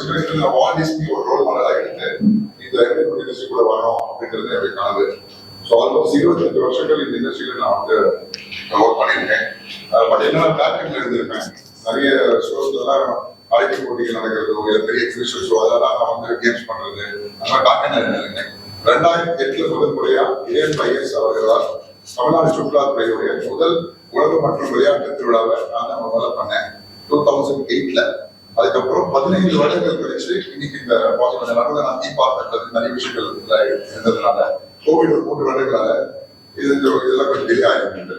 சின்ன வயசுல வால் டிஸ்னி ஒரு ரோல் மாடலா எடுத்து இந்த இண்டஸ்ட்ரிக்குள்ள வரணும் அப்படின்றது என்னுடைய கனவு. ஸோ ஆல்மோஸ்ட் இருபத்தஞ்சு வருஷங்கள் இந்த இண்டஸ்ட்ரியில நான் வந்து ஒர்க் பண்ணியிருக்கேன். பட் என்னென்ன பேட்டர்ன்ல இருந்திருப்பேன். நிறைய ஷோஸ்லாம் அழைப்பு போட்டிகள் நடக்கிறதோ இல்லை பெரிய எக்ஸிபிஷன் ஷோ அதெல்லாம் நான் வந்து கேம்ஸ் பண்றது. அந்த மாதிரி பேட்டர்ன்ல இருந்திருக்கேன் ரெண்டாயிரத்தி எட்டுல முதல் ஏஎன் பைஎஸ் அவர்களால் தமிழ்நாடு சுற்றுலாத்துறையுடைய முதல் உலக மற்றும் விளையாட்டு திருவிழாவை நான் தான் முதல்ல பண்ணேன். டூ தௌசண்ட் எயிட்ல அதுக்கப்புறம் பதினைந்து வருடங்கள் கழிச்சு இன்னைக்கு இந்த பாசிபிள் நடுவில் நான் தீ நிறைய விஷயங்கள் இருந்ததுனால கோவிட் ஒரு மூன்று வருடங்களால இது இதெல்லாம் கொஞ்சம் டிலே ஆகிருக்கு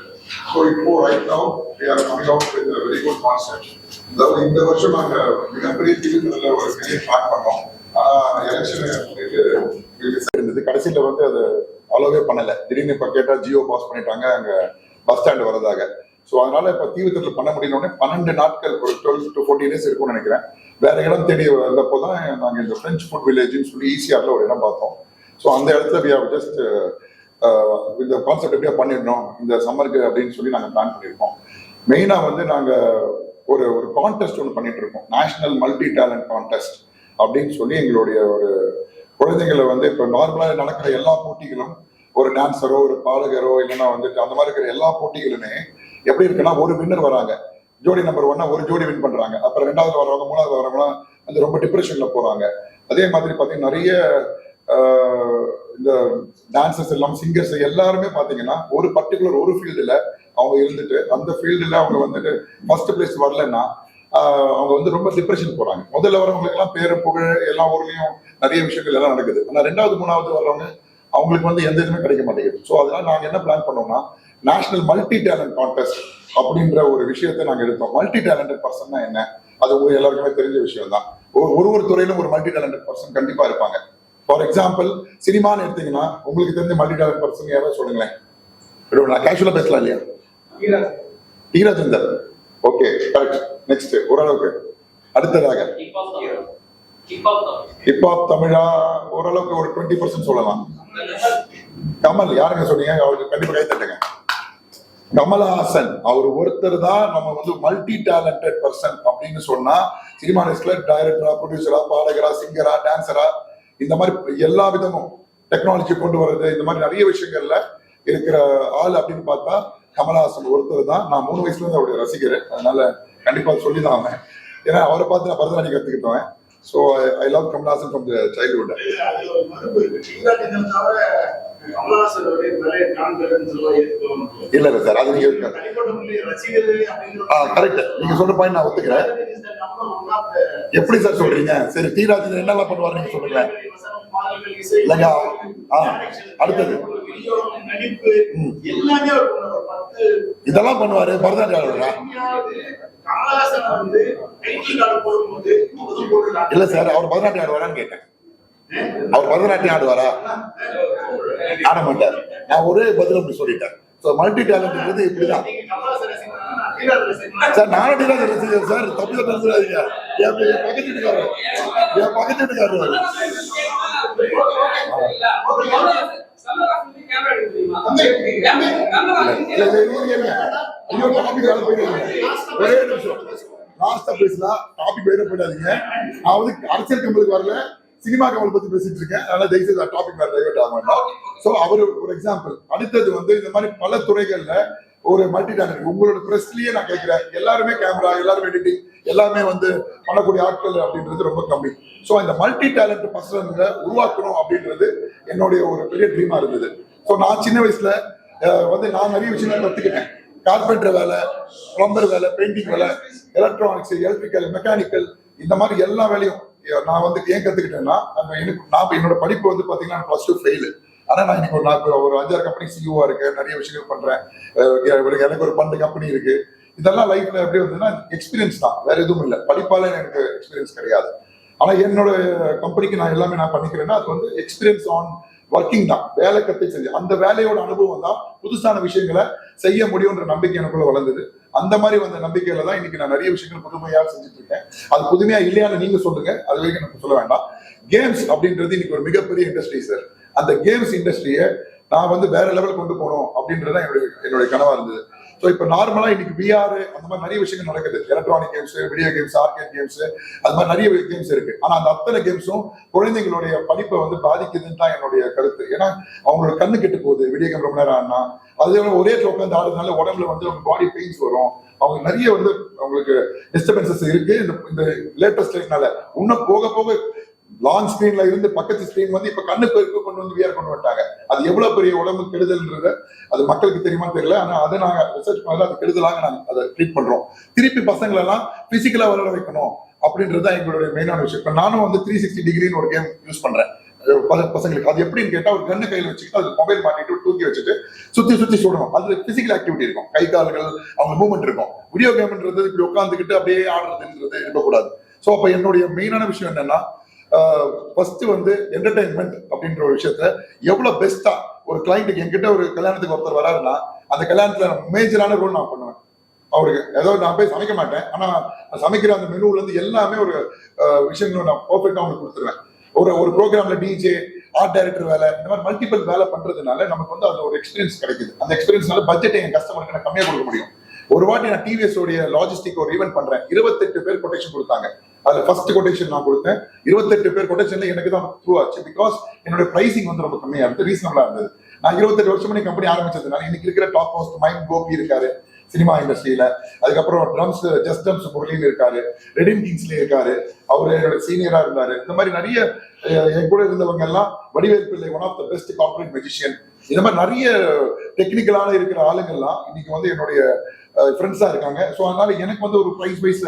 ஸோ இப்போ right now we are coming out with very good concept அதாவது இந்த வருஷம் நாங்கள் மிகப்பெரிய தீவிரத்தில் ஒரு பெரிய ஸ்டார்ட் பண்ணோம். ஆனால் எலெக்ஷன் இருந்தது. கடைசியில வந்து அது அலோவே பண்ணல. திடீர்னு இப்ப கேட்டா ஜியோ பாஸ் பண்ணிட்டாங்க அங்க பஸ் ஸ்டாண்ட் வரதாக ஸோ அதனால இப்போ தீவிரத்தில் பண்ண முடியலன்னு பன்னெண்டு நாட்கள் ஒரு டுவெல் டு ஃபோர்டீன் டேஸ் இருக்கும்னு நினைக்கிறேன். வேற இடம் தேடி வந்தப்போ தான் நாங்கள் இந்த ஃப்ரெஞ்ச் ஃபுட் வில்லேஜ்னு சொல்லி ஈஸியாரில் ஒரு இடம் பார்த்தோம். ஸோ அந்த இடத்துல வி ஹவ் ஜஸ்ட் இந்த கான்செப்ட் எப்படியா பண்ணிடணும் இந்த சம்மருக்கு அப்படின்னு சொல்லி நாங்கள் பிளான் பண்ணியிருக்கோம். மெயினாக வந்து நாங்கள் ஒரு ஒரு கான்டெஸ்ட் ஒன்று பண்ணிட்டு இருக்கோம். நேஷனல் மல்டி டேலண்ட் கான்டெஸ்ட் அப்படின்னு சொல்லி எங்களுடைய ஒரு குழந்தைங்களை வந்து இப்போ நார்மலாக நடக்கிற எல்லா போட்டிகளும் ஒரு டான்ஸரோ ஒரு பாடகரோ இல்லைன்னா வந்துட்டு அந்த மாதிரி இருக்கிற எல்லா போட்டிகளுமே எப்படி இருக்குன்னா ஒரு வின்னர் வராங்க. ஜோடி நம்பர் ஒன்னா ஒரு ஜோடி வின் பண்றாங்க. அப்புறம் ரெண்டாவது வரவங்க மூணாவது வர்றவங்களாம் வந்து ரொம்ப டிப்ரெஷன்ல போறாங்க. அதே மாதிரி பாத்தீங்கன்னா நிறைய இந்த டான்சர்ஸ் எல்லாம் சிங்கர்ஸ் எல்லாருமே பாத்தீங்கன்னா ஒரு பர்டிகுலர் ஒரு ஃபீல்டுல அவங்க இருந்துட்டு அந்த ஃபீல்டுல அவங்க வந்துட்டு ஃபர்ஸ்ட் பிளேஸ் வரலன்னா அவங்க வந்து ரொம்ப டிப்ரெஷன் போறாங்க. முதல்ல வரவங்களுக்கு எல்லாம் பேரு புகழ் எல்லா ஊர்லயும் நிறைய விஷயங்கள் எல்லாம் நடக்குது. ஆனா ரெண்டாவது மூணாவது வர்றவங்க அவங்களுக்கு வந்து எந்த இதுவுமே கிடைக்க மாட்டேங்குது. ஸோ அதனால நாங்க என்ன பிளான் பண்ணோம்னா நேஷனல் மல்டி டேலண்ட் கான்டெஸ்ட் அப்படின்ற ஒரு விஷயத்தை நாங்க எடுத்தோம். மல்டி டேலண்டட் பர்சன்னா என்ன? அது உங்களுக்கு எல்லாருக்குமே தெரிஞ்ச விஷயம் தான் ஒரு ஒரு ஒரு துறையிலும் ஒரு மல்டி டேலண்டட் பர்சன் கண்டிப்பா இருப்பாங்க. ஃபார் எக்ஸாம்பிள் சினிமான்னு எடுத்தீங்கன்னா உங்களுக்கு தெரிஞ்ச மல்டி டேலண்ட் பர்சன் யாராவது சொல்லுங்களேன். நான் கேஷுவலா பேசலாம் இல்லையா? ஈராஜேந்தர் ஓகே கரெக்ட் நெக்ஸ்ட் ஓரளவுக்கு. அடுத்ததாக. ஹிப்ஹாப் தமிழா? ஓரளவுக்கு ஒரு டுவெண்ட்டி பர்சன்ட் சொல்லலாம். கமல் யாருங்க சொன்னீங்க? அவருக்கு கண்டிப்பா கை தட்டுங்க. கமலஹாசன் அவர் ஒருத்தர் தான் நம்ம வந்து மல்டி டேலண்டட் பர்சன் அப்படின்னு சொன்னா சினிமா இண்டஸ்ட்ரியில டைரக்டரா ப்ரொடியூசரா பாடகரா சிங்கரா டான்சரா இந்த மாதிரி எல்லா விதமும் டெக்னாலஜி கொண்டு வர்றது இந்த மாதிரி நிறைய விஷயங்கள்ல இருக்கிற ஆள் அப்படின்னு பார்த்தா கமலஹாசன் ஒருத்தர் தான். நான் மூணு வயசுல இருந்து அவருடைய ரசிகர். அதனால கண்டிப்பா சொல்லிதான் அவன் ஏன்னா அவரை பார்த்து நான் பரதநாட்டியம் கத்துக்கிட்டேன் so I love Kamal Haasan from the childhood இல்ல இல்ல சார் அது நீங்க கரெக்ட் நீங்க சொல்ற பாயிண்ட் நான் ஒத்துக்கிறேன். எப்படி சார் சொல்றீங்க? சரி டி ராஜேந்திரன் என்னெல்லாம் பண்ணுவார் நீங்க சொல்லுங்க இல்லைங்க அடுத்தது. இதெல்லாம் பண்ணுவாரு போட்டுட்டாங்க இல்ல சார் அவர் பரதநாட்டியம் ஆடுவாரான்னு கேட்டேன். அவர் பரதநாட்டியம் ஆடுவாரா? ஆட மாட்டார். நான் ஒரே பதில் அப்படி சொல்லிட்டேன். ஸோ மல்டி டேலண்ட்ன்றது இப்படிதான். சார் நானும் ரசிகர் சார் தப்பு தப்பு என் பக்கத்து வீட்டுக்காரர். என் பக்கத்து வீட்டுக்காரர் ஒரே நிமிஷம். லாஸ்டா பேசலாம் டாபிக் வேற போயிடாதீங்க. நான் வந்து அரசியல் கம்பெனிக்கு வரல. சினிமா கமல் பத்தி பேசிட்டு இருக்கேன். அதனால தயவுசெய்து டாபிக் வேற டைவர்ட் ஆக வேண்டாம் ஸோ அவர் ஒரு எக்ஸாம்பிள் அடுத்தது வந்து இந்த மாதிரி பல துறைகள்ல ஒரு மல்டி டேலண்ட் உங்களோட ப்ரெஸ்லயே நான் கேட்கிறேன். எல்லாருமே கேமரா எல்லாருமே எடிட்டிங் எல்லாமே வந்து பண்ணக்கூடிய ஆட்கள் அப்படின்றது ரொம்ப கம்மி. ஸோ இந்த மல்டி டேலண்ட் பர்சன்ல உருவாக்கணும் அப்படின்றது என்னுடைய ஒரு பெரிய ட்ரீமா இருந்தது. ஸோ நான் சின்ன வயசுல வந்து நான் நிறைய விஷயங்கள் கத்துக்கிட்டேன். கார்பெண்டர் வேலை பிளம்பர் வேலை பெயிண்டிங் வேலை எலக்ட்ரானிக்ஸ் எலக்ட்ரிக்கல் மெக்கானிக்கல் இந்த மாதிரி எல்லா வேலையும் நான் வந்து ஏன் கத்துக்கிட்டேன்னா நம்ம எனக்கு நான் என்னோட படிப்பு வந்து பாத்தீங்கன்னா ப்ளஸ் டூ ஃபெயிலு ஆனா நான் இன்னைக்கு ஒரு நாற்பது ஒரு அஞ்சாறு கம்பெனி சிஇஓவா இருக்கேன் நிறைய விஷயங்கள் பண்றேன். எனக்கு ஒரு பன்னெண்டு கம்பெனி இருக்கு. இதெல்லாம் லைஃப்ல எப்படி வந்ததுன்னா எக்ஸ்பீரியன்ஸ் தான். வேற எதுவும் இல்லை. படிப்பால எனக்கு எக்ஸ்பீரியன்ஸ் கிடையாது. ஆனா என்னோட கம்பெனிக்கு நான் எல்லாமே நான் பண்ணிக்கிறேன்னா அது வந்து எக்ஸ்பீரியன்ஸ் ஆன் ஒர்க்கிங் தான் வேலை கத்தை செஞ்சு அந்த வேலையோட அனுபவம் தான் புதுசான விஷயங்களை செய்ய முடியும்ன்ற நம்பிக்கை எனக்குள்ள வளர்ந்தது. அந்த மாதிரி வந்த நம்பிக்கையில தான் இன்னைக்கு நான் நிறைய விஷயங்கள் புதுமையாக செஞ்சுட்டு இருக்கேன் அது புதுமையா இல்லையான்னு நீங்க சொல்லுங்க. அது வரைக்கும் எனக்கு சொல்ல வேண்டாம். கேம்ஸ் அப்படின்றது இன்னைக்கு ஒரு மிகப்பெரிய இண்டஸ்ட்ரி சார் அந்த கேம்ஸ் இண்டஸ்ட்ரியை நான் வந்து வேற லெவல் கொண்டு போகணும் அப்படின்றத என்னுடைய என்னுடைய கனவா இருந்தது. ஸோ இப்போ நார்மலாக இன்னைக்கு விஆர் அந்த மாதிரி நிறைய விஷயங்கள் நடக்குது. Electronic games video games arcade games அது மாதிரி நிறைய கேம்ஸ் இருக்கு. ஆனால் அந்த அத்தனை கேம்ஸும் குழந்தைங்களுடைய படிப்பை வந்து பாதிக்குதுன்னு தான் என்னுடைய கருத்து. ஏன்னா அவங்களோட கண்ணு கெட்டு போகுது. வீடியோ கேம் ரொம்ப நேரம் ஆனால் அதே ஒரே உட்காந்து ஆடுறதுனால உடம்புல வந்து அவங்க பாடி பெயின்ஸ் வரும். அவங்க நிறைய வந்து அவங்களுக்கு டிஸ்டர்பன்சஸ் இருக்கு. இந்த இந்த லேட்டஸ்ட் லைஃப்னால இன்னும் போக போக லாங் ஸ்கிரீன்ல இருந்து பக்கத்து ஸ்கிரீன் வந்து இப்ப கண்ணு பெருக்கு கொண்டு வந்து வியர் கொண்டு வந்துட்டாங்க. அது எவ்வளவு பெரிய உடம்பு கெடுதல்ன்றத அது மக்களுக்கு தெரியுமா தெரியல. ஆனா அதை நாங்க ரிசர்ச் பண்ணல அது கெடுதலாக நாங்க அதை ட்ரீட் பண்றோம். திருப்பி பசங்களை எல்லாம் பிசிக்கலா வளர வைக்கணும் அப்படின்றது தான் எங்களுடைய மெயினான விஷயம். இப்ப நானும் வந்து த்ரீ சிக்ஸ்டி டிகிரின்னு ஒரு கேம் யூஸ் பண்றேன். பல- பசங்களுக்கு. அது எப்படின்னு கேட்டா ஒரு கண்ணு கையில வச்சுக்கிட்டு அது மொபைல் மாட்டிட்டு தூக்கி வச்சுட்டு சுத்தி சுத்தி சுடணும். அது பிசிக்கல் ஆக்டிவிட்டி இருக்கும். கை கால்கள் அவங்க மூவ்மெண்ட் இருக்கும். வீடியோ கேம்ன்றது இப்படி உட்காந்துக்கிட்டு அப்படியே ஆடுறதுன்றது இருக்கக்கூடாது. ஸோ அப்ப என்னுடைய மெயினான விஷயம் என்னன்னா ஃபர்ஸ்ட் வந்து என்டர்டைன்மெண்ட் அப்படின்ற ஒரு விஷயத்த எவ்வளவு பெஸ்டா ஒரு கிளைண்ட்டுக்கு என்கிட்ட ஒரு கல்யாணத்துக்கு ஒருத்தர் வராருன்னா அந்த கல்யாணத்துல மேஜரான ரோல் நான் பண்ணுவேன். அவருக்கு ஏதோ நான் போய் சமைக்க மாட்டேன். ஆனா நான் சமைக்கிற அந்த மெனுல இருந்து எல்லாமே ஒரு விஷயங்களும் நான் பர்ஃபெக்டா அவங்களுக்கு கொடுத்துருவேன். ஒரு ஒரு ப்ரோக்ராம்ல டிஜே ஆர்ட் டைரக்டர் வேலை இந்த மாதிரி மல்டிபிள் வேலை பண்றதுனால நமக்கு வந்து அதுல ஒரு எக்ஸ்பீரியன்ஸ் கிடைக்குது. அந்த எக்ஸ்பீரியன்ஸ்னால பட்ஜெட்டை என் கஸ்டமருக்கு நான் கம்மியா கொடுக்க முடியும். ஒரு வாட்டி நான் டிவிஎஸ் உடைய லாஜிஸ்டிக் ஒரு ஈவென்ட் பண்றேன். இருபத்தெட்டு பேர் கொட்டேஷன் கொடுத்தாங்க. அதுல ஃபர்ஸ்ட் கொட்டேஷன் நான் கொடுத்தேன். இருபத்தெட்டு பேர் கொட்டேஷன்ல எனக்கு தான் த்ரூ ஆச்சு. பிகாஸ் என்னோட பிரைசிங் வந்து ரொம்ப கம்மியா இருந்து ரீசனபிளா இருந்தது. நான் இருபத்தெட்டு வருஷம் பண்ணி கம்பெனி ஆரம்பிச்சதுனால இன்னைக்கு இருக்கிற டாப் மோஸ்ட் மைண்ட் கோபி இருக்காரு சினிமா இண்டஸ்ட்ரியில அதுக்கப்புறம் ட்ரம்ஸ் ஜஸ்ட் ட்ரம்ஸ் முரளின்னு இருக்காரு ரெடிம் கிங்ஸ்ல இருக்காரு அவரு என்னோட சீனியரா இருந்தாரு. இந்த மாதிரி நிறைய என் கூட இருந்தவங்க எல்லாம் Vadivel Pillai one of the best corporate magician இந்த மாதிரி நிறைய டெக்னிக்கலான இருக்கிற ஆளுங்கள்லாம் இன்னைக்கு வந்து என்னுடைய ஃப்ரெண்ட்ஸா இருக்காங்க. ஸோ அதனால எனக்கு வந்து ஒரு ப்ரைஸ் வைஸ்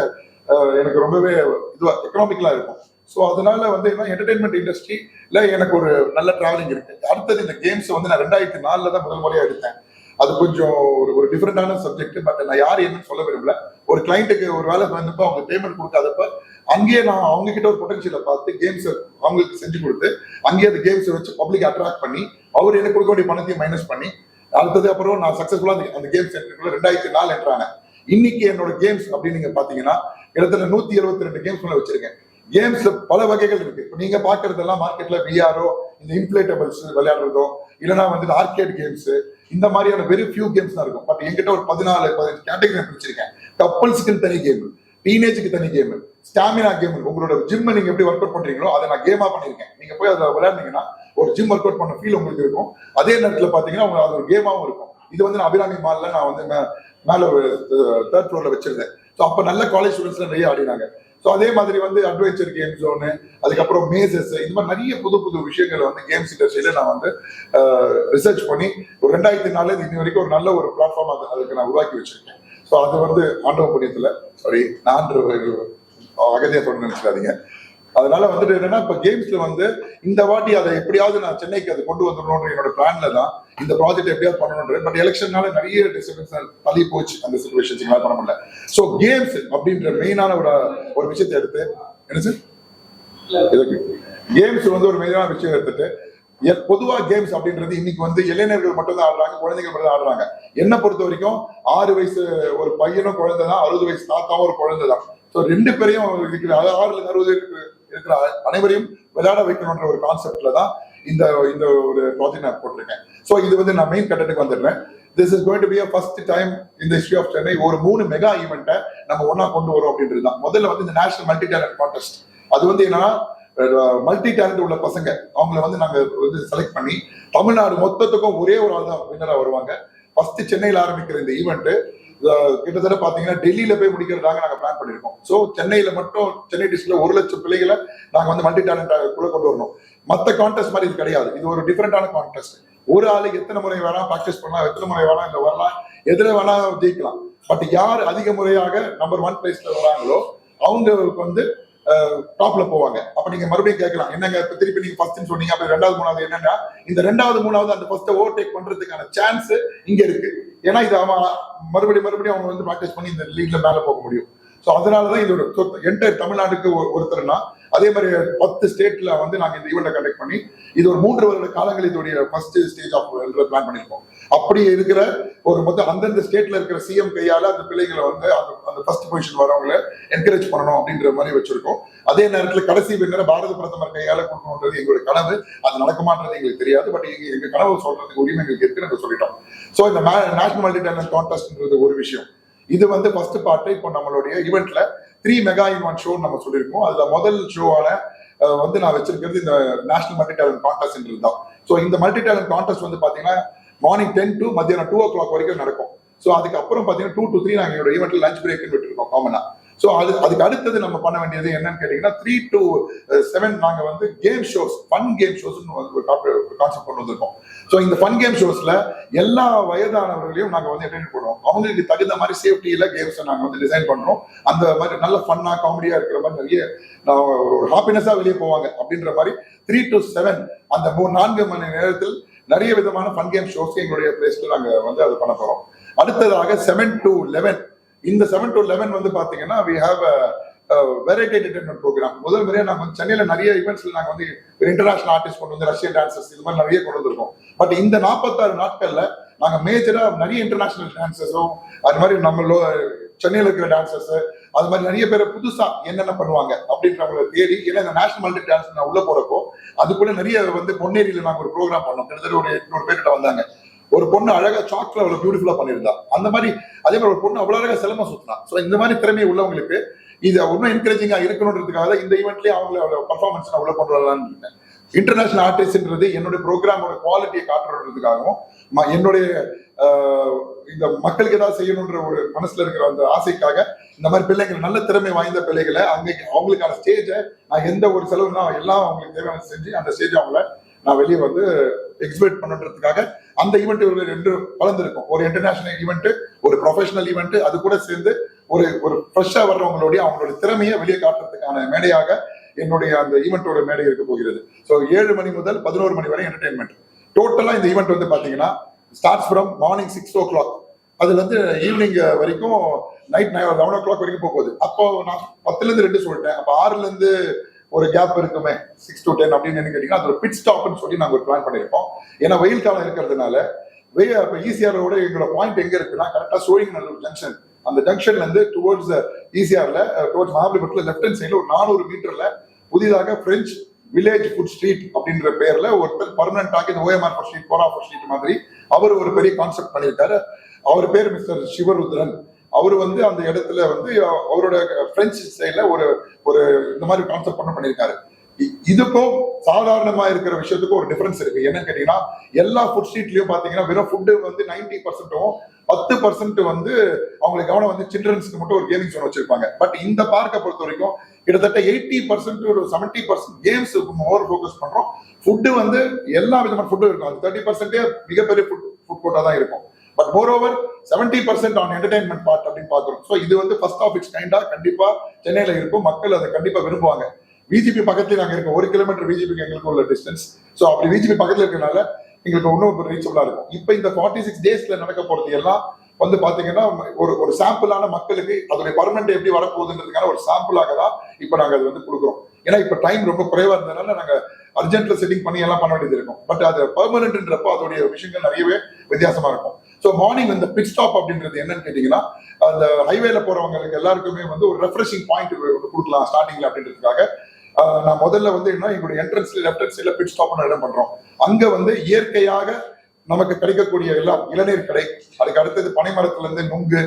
எனக்கு ரொம்பவே இதுவா எக்கனாமிக்கலா இருக்கும். ஸோ அதனால வந்து என்ன என்டர்டைன்மெண்ட் இண்டஸ்ட்ரியில எனக்கு ஒரு நல்ல டிராவலிங் இருக்கு. அடுத்தது இந்த கேம்ஸ் வந்து நான் ரெண்டாயிரத்தி நாலுல தான் முதல் முறையா எடுத்தேன். அது கொஞ்சம் ஒரு ஒரு டிஃப்ரெண்டான சப்ஜெக்ட் பட் நான் யார் என்னன்னு சொல்ல விரும்பல. ஒரு கிளைண்ட்டுக்கு ஒரு வேலை வந்தப்போ அவங்க பேமெண்ட் கொடுக்காதப்ப அங்கேயே நான் அவங்க கிட்ட ஒரு பொட்டன்ஷியலை பார்த்து கேம்ஸ் அவங்களுக்கு செஞ்சு கொடுத்து அங்கேயே அந்த கேம்ஸை வச்சு பப்ளிக் அட்ராக்ட் பண்ணி அவர் எனக்கு கொடுக்க வேண்டிய பணத்தையும் மைனஸ் பண்ணி அடுத்தது அப்புறம் நான் சக்சஸ்ஃபுல்லா அந்த அந்த கேம் சென்டருக்குள்ள ரெண்டாயிரத்தி நாலு என்றாங்க இன்னைக்கு என்னோட கேம்ஸ் அப்படின்னு நீங்க பாத்தீங்கன்னா இடத்துல நூத்தி இருபத்தி ரெண்டு கேம்ஸ் மேல வச்சிருக்கேன். கேம்ஸ் பல வகைகள் இருக்கு. இப்போ நீங்க பாக்குறதெல்லாம் மார்க்கெட்ல விஆரோ இந்த இன்ஃபிளேட்டபிள்ஸ் விளையாடுறதோ இல்லைன்னா வந்து ஆர்கேட் கேம்ஸ் இந்த மாதிரியான வெரி ஃபியூ கேம்ஸ் தான் இருக்கும். பட் என்கிட்ட ஒரு பதினாலு பதினஞ்சு கேட்டகரி பிடிச்சிருக்கேன் கப்பல்ஸ்க்கு தனி கேம் டீனேஜுக்கு தனி கேம் ஸ்டாமினா கேம் உங்களோட ஜிம் நீங்க எப்படி ஒர்க் அவுட் பண்றீங்களோ அதை நான் கேமா பண்ணிருக்கேன் நீங்க போய் அதை விளையாடுனீங்கன்னா ஒரு ஜிம் ஒர்க் அவுட் பண்ண ஃபீல் உங்களுக்கு இருக்கும். அதே நேரத்தில் பாத்தீங்கன்னா உங்களுக்கு அது ஒரு கேமாவும் இருக்கும். இது வந்து நான் அபிராமி மால்ல நான் வந்து மே- மேல ஒரு தேர்ட் ஃப்ளோர்ல வச்சிருந்தேன். ஸோ அப்போ நல்ல காலேஜ் ஸ்டூடெண்ட்ஸ் நிறைய ஆடினாங்க. ஸோ அதே மாதிரி வந்து அட்வென்ச்சர் கேம் ஜோனு அதுக்கப்புறம் மேசஸ் இந்த மாதிரி நிறைய புது புது விஷயங்களை வந்து கேம்ஸ் இண்டஸ்ட்ரியில நான் வந்து ரிசர்ச் பண்ணி ஒரு ரெண்டாயிரத்தி நாலு இன்னி வரைக்கும் ஒரு நல்ல ஒரு பிளாட்ஃபார்ம் அது அதுக்கு நான் உருவாக்கி வச்சிருக்கேன். ஸோ அது வந்து ஆண்டவ புண்ணியத்தில் சாரி நான் அகதியை தொடர்ந்து நினைச்சிடாதீங்க. அதனால வந்துட்டு என்னன்னா இப்ப கேம்ஸ்ல வந்து இந்த வாட்டி அதை எப்படியாவது நான் சென்னைக்கு அதை கொண்டு வந்துடணும்ன்ற என்னோட பிளான்ல தான் இந்த ப்ராஜெக்ட் எப்படியாவது பண்ணணும்ன்றது பட் எலெக்ஷன்னால நிறைய டிஸ்டர்பன்ஸ் தள்ளி போச்சு அந்த சுச்சுவேஷன்ஸ் எங்களால் பண்ண முடியல. ஸோ கேம்ஸ் அப்படின்ற மெயினான ஒரு ஒரு விஷயத்தை எடுத்து என்ன சார் கேம்ஸ் வந்து ஒரு மெயினான விஷயம் எடுத்துட்டு எ- பொதுவா கேம்ஸ் அப்படின்றது இன்னைக்கு வந்து இளைஞர்கள் மட்டும் தான் ஆடுறாங்க குழந்தைகள் மட்டும் தான் ஆடுறாங்க. என்ன பொறுத்த வரைக்கும் ஆறு வயசு ஒரு பையனும் குழந்தை தான் அறுபது வயசு தாத்தாவும் ஒரு குழந்தை தான் ஸோ ரெண்டு பேரையும் இருக்கிற அதாவது ஆறுல அறுபது இருக்கிற அனைவரையும் விளையாட வைக்கணுன்ற ஒரு கான்செப்ட்ல தான் இந்த இந்த ஒரு ப்ராஜெக்ட் நான் போட்டிருக்கேன். ஸோ இது வந்து நான் மெயின் கட்டத்துக்கு வந்துடுறேன். This is going to be a first time இந்த ஹிஸ்ட்ரி ஆஃப் சென்னை ஒரு மூணு மெகா ஈவெண்ட்டை நம்ம ஒன்னா கொண்டு வரோம் அப்படின்றது தான். முதல்ல வந்து இந்த நேஷனல் மல்டி டேலண்ட் கான்டெஸ்ட் அது வந்து என்னன்னா மல்டி டேலண்ட் உள்ள பசங்க. அவங்கள வந்து நாங்க வந்து செலக்ட் பண்ணி தமிழ்நாடு மொத்தத்துக்கும் ஒரே ஒரு ஆள் தான் வின்னரா வருவாங்க. ஃபர்ஸ்ட் சென்னையில் ஆரம்பிக்கிற இந்த ஈவெண்ட்டு கிட்டத்தட்ட பாத்தீங்கன்னா டெல்லியில போய் முடிக்கிறதாக நாங்க பிளான் பண்ணிருக்கோம். சோ சென்னையில மட்டும் சென்னை டிஸ்ட்ரிக்ட்ல ஒரு லட்சம் பிள்ளைகளை நாங்க வந்து மல்டி டேலண்ட் குள்ள கொண்டு வரணும். மத்த கான்டெஸ்ட் மாதிரி இது கிடையாது. இது ஒரு டிஃபரெண்டான கான்டெஸ்ட் ஒரு ஆளு எத்தனை முறை வேணா ப்ராக்டிஸ் பண்ணலாம் எத்தனை முறை வேணா இங்க வரலாம் எதுல வேணா ஜெயிக்கலாம். பட் யார் அதிக முறையாக நம்பர் ஒன் பிளேஸ்ல வராங்களோ அவங்களுக்கு வந்து டாப்ல போவாங்க. அப்ப நீங்க மறுபடியும் கேட்கலாம் என்னங்க இப்ப திருப்பி நீங்க ஃபர்ஸ்ட் சொன்னீங்க அப்ப ரெண்டாவது மூணாவது என்னன்னா இந்த ரெண்டாவது மூணாவது அந்த ஃபர்ஸ்ட் ஓவர்டேக் பண்றதுக்கான சான்ஸ் இங்க இருக்கு. ஏன்னா இது அவன் மறுபடியும் மறுபடியும் அவங்க வந்து ப்ராக்டிஸ் பண்ணி இந்த லீக்ல மேல போக முடியும். ஸோ அதனாலதான் இதோட என்டையர் தமிழ்நாட்டுக்கு ஒருத்தர்னா அதே மாதிரி பத்து ஸ்டேட்ல வந்து நாங்க இந்த ஈவெண்ட்டை கண்டக்ட் பண்ணி இது ஒரு மூன்று வருட காலங்கள் இதோடைய ஃபர்ஸ்ட் ஸ்டேஜ் ஆஃப் பிளான் பண்ணியிருக்கோம். அப்படி இருக்கிற ஒரு மொத்தம் அந்தந்த ஸ்டேட்ல இருக்கிற சிஎம் கையால அந்த பிள்ளைகளை வந்து அந்த அந்த ஃபர்ஸ்ட் பொசிஷன் வரவங்களை என்கரேஜ் பண்ணணும் அப்படின்ற மாதிரி வச்சிருக்கோம். அதே நேரத்துல கடைசி வின்னரை பாரத பிரதமர் கையால கொடுக்கணுன்றது எங்களுடைய கனவு. அது நடக்குமான்றது எங்களுக்கு தெரியாது பட் எங்க எங்க கனவு சொல்றதுக்கு உரிமை எங்களுக்கு இருக்கு நாங்க சொல்லிட்டோம். சோ இந்த நேஷனல் மல்டி டேலண்ட் கான்டெஸ்ட்ன்றது ஒரு விஷயம். இது வந்து ஃபர்ஸ்ட் பார்ட்டு இப்போ நம்மளுடைய ஈவெண்ட்ல three mega in one show நம்ம சொல்லியிருக்கோம். அதுல முதல் ஷோவான வந்து நான் வச்சிருக்கிறது இந்த நேஷனல் மல்டி டேலண்ட் கான்டெஸ்ட் தான் ஸோ இந்த மல்டி டேலண்ட் கான்டெஸ்ட் வந்து பாத்தீங்கன்னா மார்னிங் டென் டு மத்தியானம் டூ ஓ கிளாக் வரைக்கும் நடக்கும். ஸோ அதுக்கப்புறம் பார்த்தீங்கன்னா டூ டு த்ரீ நாங்கள் எங்களோட ஈவெண்ட்டில் லஞ்ச் பிரேக்னு விட்டுருக்கோம் காமனா ஸோ அது அதுக்கு அடுத்தது நம்ம பண்ண வேண்டியது என்னன்னு கேட்டீங்கன்னா த்ரீ டு செவன் நாங்கள் வந்து game shows fun game shows ஒரு கான்செப்ட் கொண்டு வந்திருக்கோம். ஸோ இந்த ஃபன் கேம் ஷோஸ்ல எல்லா வயதானவர்களையும் நாங்கள் வந்து என்டர்டைன் பண்ணுவோம். அவங்களுக்கு தகுந்த மாதிரி சேஃப்டியில் கேம்ஸை நாங்கள் வந்து டிசைன் பண்ணுறோம் அந்த மாதிரி நல்ல ஃபன்னாக காமெடியாக இருக்கிற மாதிரி நிறைய நான் ஒரு ஹாப்பினஸாக வெளியே போவாங்க அப்படின்ற மாதிரி த்ரீ டு செவன் அந்த மூணு நான்கு மணி நேரத்தில் நிறைய விதமான ஃபன் கேம் ஷோஸ் எங்களுடைய பிளேஸ்ல நாங்கள் வந்து அது பண்ண போகிறோம் அடுத்ததாக செவன் டு லெவன் இந்த செவன் டு லெவன் வந்து பாத்தீங்கன்னா we have variety entertainment program முதல் முறையாக நாங்கள் வந்து நிறைய ஈவெண்ட்ஸ்ல நாங்கள் வந்து இன்டர்நேஷனல் ஆர்டிஸ்ட் கொண்டு வந்து ரஷ்யன் டான்சர்ஸ் இது மாதிரி நிறைய கொண்டு வந்திருக்கோம். பட் இந்த நாற்பத்தாறு நாட்களில் நாங்கள் மேஜராக நிறைய இன்டர்நேஷனல் டான்சர்ஸும் அது மாதிரி நம்ம சென்னையில் இருக்கிற டான்சர்ஸ் அது மாதிரி நிறைய பேர் புதுசா என்னென்ன பண்ணுவாங்க அப்படின்றவங்களை தேடி ஏன்னா இந்த நேஷனல் மல்டி டான்ஸ் நான் உள்ள போறப்போ அது நிறைய வந்து பொன்னேரியில நாங்கள் ஒரு ப்ரோக்ராம் பண்ணோம். கிட்டத்தட்ட ஒரு எட்நூறு பேர்கிட்ட வந்தாங்க. ஒரு பொண்ணு அழகா சாக்ல அவ்வளவு பியூட்டிஃபுல்லா பண்ணியிருந்தா. அந்த மாதிரி அதே மாதிரி ஒரு பொண்ணு அவ்வளவு அழகா சிலம்பம் சுத்தினா. சோ இந்த மாதிரி திறமை உள்ளவங்களுக்கு இது இன்னும் என்கரேஜிங்கா இருக்கணுன்றதுக்காக தான் இந்த ஈவெண்ட்லயே அவங்கள பர்ஃபார்மன்ஸ் நான் உள்ள கொண்டு வரலாம்னு இன்டர்நேஷனல் ஆர்டிஸ்ட்ன்றது என்னுடைய ப்ரோக்ராமோட குவாலிட்டியை காட்டுறதுக்காகவும் ம- என்னுடைய இந்த மக்களுக்கு ஏதாவது செய்யணுன்ற ஒரு மனசுல இருக்கிற அந்த ஆசைக்காக இந்த மாதிரி பிள்ளைகள் நல்ல திறமை வாய்ந்த பிள்ளைகளை அங்கே அவங்களுக்கான ஸ்டேஜை நான் எந்த ஒரு செலவுனா எல்லாம் அவங்களுக்கு தேவையான செஞ்சு அந்த ஸ்டேஜ் அவங்கள நான் வெளியே வந்து எக்ஸிபிட் பண்ணுன்றதுக்காக அந்த ஈவெண்ட் இவர்கள் ரெண்டு வளர்ந்துருக்கும் ஒரு இன்டர்நேஷனல் ஈவெண்ட் ஒரு ப்ரொஃபஷனல் ஈவெண்ட் அது கூட சேர்ந்து ஒரு ஒரு ஃப்ரெஷ்ஷா வர்றவங்களுடைய அவங்களோட திறமையை வெளியே காட்டுறதுக்கான மேடையாக என்னுடைய அந்த ஈவெண்ட்டோட மேடை இருக்க போகிறது. ஸோ ஏழு மணி முதல் பதினோரு மணி வரை என்டர்டைன்மெண்ட் டோட்டலா இந்த ஈவெண்ட் வந்து பாத்தீங்கன்னா starts from morning six o'clock அதுல இருந்து ஈவினிங் வரைக்கும் நைட் லெவன் ஓ கிளாக் வரைக்கும் போகுது. அப்போ நான் பத்துல இருந்து ரெண்டு சொல்லிட்டேன். அப்போ ஆறுல இருந்து ஒரு கேப் இருக்குமே சிக்ஸ் டு டென் அப்படின்னு கேட்டீங்கன்னா அது ஒரு பிட் ஸ்டாப்னு சொல்லி நாங்கள் ஒரு பிளான் பண்ணியிருக்கோம். ஏன்னா வெயில் காலம் இருக்கிறதுனால வெயில் இப்போ ஈசிஆரோட எங்களோட பாயிண்ட் எங்க இருக்குன்னா நல்ல சோழிங்கநல்லூர் ஜங்ஷன் அந்த ஜங்ஷன்ல இருந்து டுவோர்ட்ஸ் ஈசிஆர்ல டுவோர்ட்ஸ் மகாபலிபுரத்தில் லெஃப்ட் ஹேண்ட் சைடில் ஒரு நானூறு மீட்டர்ல புதிதாக பிரெஞ்சு வில்லேஜ் ஃபுட் ஸ்ட்ரீட் அப்படின்ற பேர்ல ஒருத்தர் பர்மனண்டாக இந்த ஓஎம்ஆர் ஃபுட் ஸ்ட்ரீட் கோலா ஃபுட் ஸ்ட்ரீட் மாதிரி அவர் ஒரு பெரிய கான்செப்ட் பண்ணியிருக்காரு. அவர் பேர் மிஸ்டர் சிவருத்ரன் அவர் வந்து அந்த இடத்துல வந்து அவரோட பிரெஞ்சு சைட்ல ஒரு ஒரு இந்த மாதிரி கான்செப்ட் பண்ண பண்ணியிருக்காரு. இதுக்கும் சாதாரணமா இருக்கிற விஷயத்துக்கும் ஒரு டிஃபரன்ஸ் இருக்கு. என்னன்னு கேட்டீங்கன்னா எல்லா ஃபுட் ஸ்ட்ரீட்லயும் பாத்தீங்கன்னா வெறும் ஃபுட்டு வந்து நைன்டி பர்சன்ட்டும் பத்து பர்சன்ட் வந்து அவங்களுக்கு கவனம் வந்து சில்ட்ரன்ஸ்க்கு மட்டும் ஒரு கேமிங் ஜோன் வச்சிருப்பாங்க. பட் இந்த பார்க்கை பொறுத்த வரைக்கும் கிட்டத்தட்ட எயிட்டி பர்சன்ட் ஒரு seventy percent games over focus பண்றோம். ஃபுட்டு வந்து எல்லா விதமான ஃபுட்டும் இருக்கும். அந்த தேர்ட்டி பர்சன்டே மிகப்பெரிய ஃபுட் ஃபுட் கோட்டா தான் இருக்கும். But more over seventy percent on entertainment part அப்படின்னு பாக்குறோம் ஸோ இது வந்து ஃபர்ஸ்ட் ஆஃப் இட்ஸ் கைண்டா கண்டிப்பா சென்னையில இருக்கும். மக்கள் அதை கண்டிப்பா விரும்புவாங்க. விஜிபி பக்கத்துல நாங்க இருக்கோம். ஒரு கிலோமீட்டர் விஜிபிக்கு எங்களுக்கு உள்ள டிஸ்டன்ஸ் ஸோ அப்படி விஜிபி பக்கத்துல இருக்கனால எங்களுக்கு இன்னும் ரீச்சபிளா இருக்கும். இப்போ இந்த ஃபார்ட்டி சிக்ஸ் டேஸ்ல நடக்க போறது எல்லாம் வந்து பாத்தீங்கன்னா ஒரு ஒரு சாம்பிளான மக்களுக்கு அதோட பர்மனெண்ட் எப்படி வரப்போகுதுன்றதுக்கான ஒரு சாம்பிளாக தான் இப்போ நாங்க அது வந்து கொடுக்குறோம். ஏன்னா இப்போ டைம் ரொம்ப குறைவா இருந்ததுனால நாங்க அர்ஜென்ட்ல செட்டிங் பண்ணி எல்லாம் பண்ண வேண்டியது இருக்கும். பட் அது பர்மனன்ட்ன்றப்போ அதோடைய விஷயங்கள் நிறையவே வித்தியாசமா இருக்கும். ஸோ மார்னிங் இந்த பிட் ஸ்டாப் அப்படின்றது என்னன்னு கேட்டீங்கன்னா அந்த ஹைவேல போறவங்களுக்கு எல்லாருக்குமே வந்து ஒரு ரெஃப்ரெஷிங் பாயிண்ட் கொடுக்கலாம் ஸ்டார்டிங்ல அப்படின்றதுக்காக. நான் முதல்ல வந்து என்ன எங்களுடைய என்ட்ரன்ஸ்ல லெஃப்ட் ஹண்ட் சைட்ல பிட் ஸ்டாப் இடம் பண்றோம். அங்க வந்து இயற்கையாக நமக்கு கிடைக்கக்கூடிய எல்லாம் இளநீர் கடை அதுக்கு அடுத்தது பனைமரத்துல இருந்து நுங்கு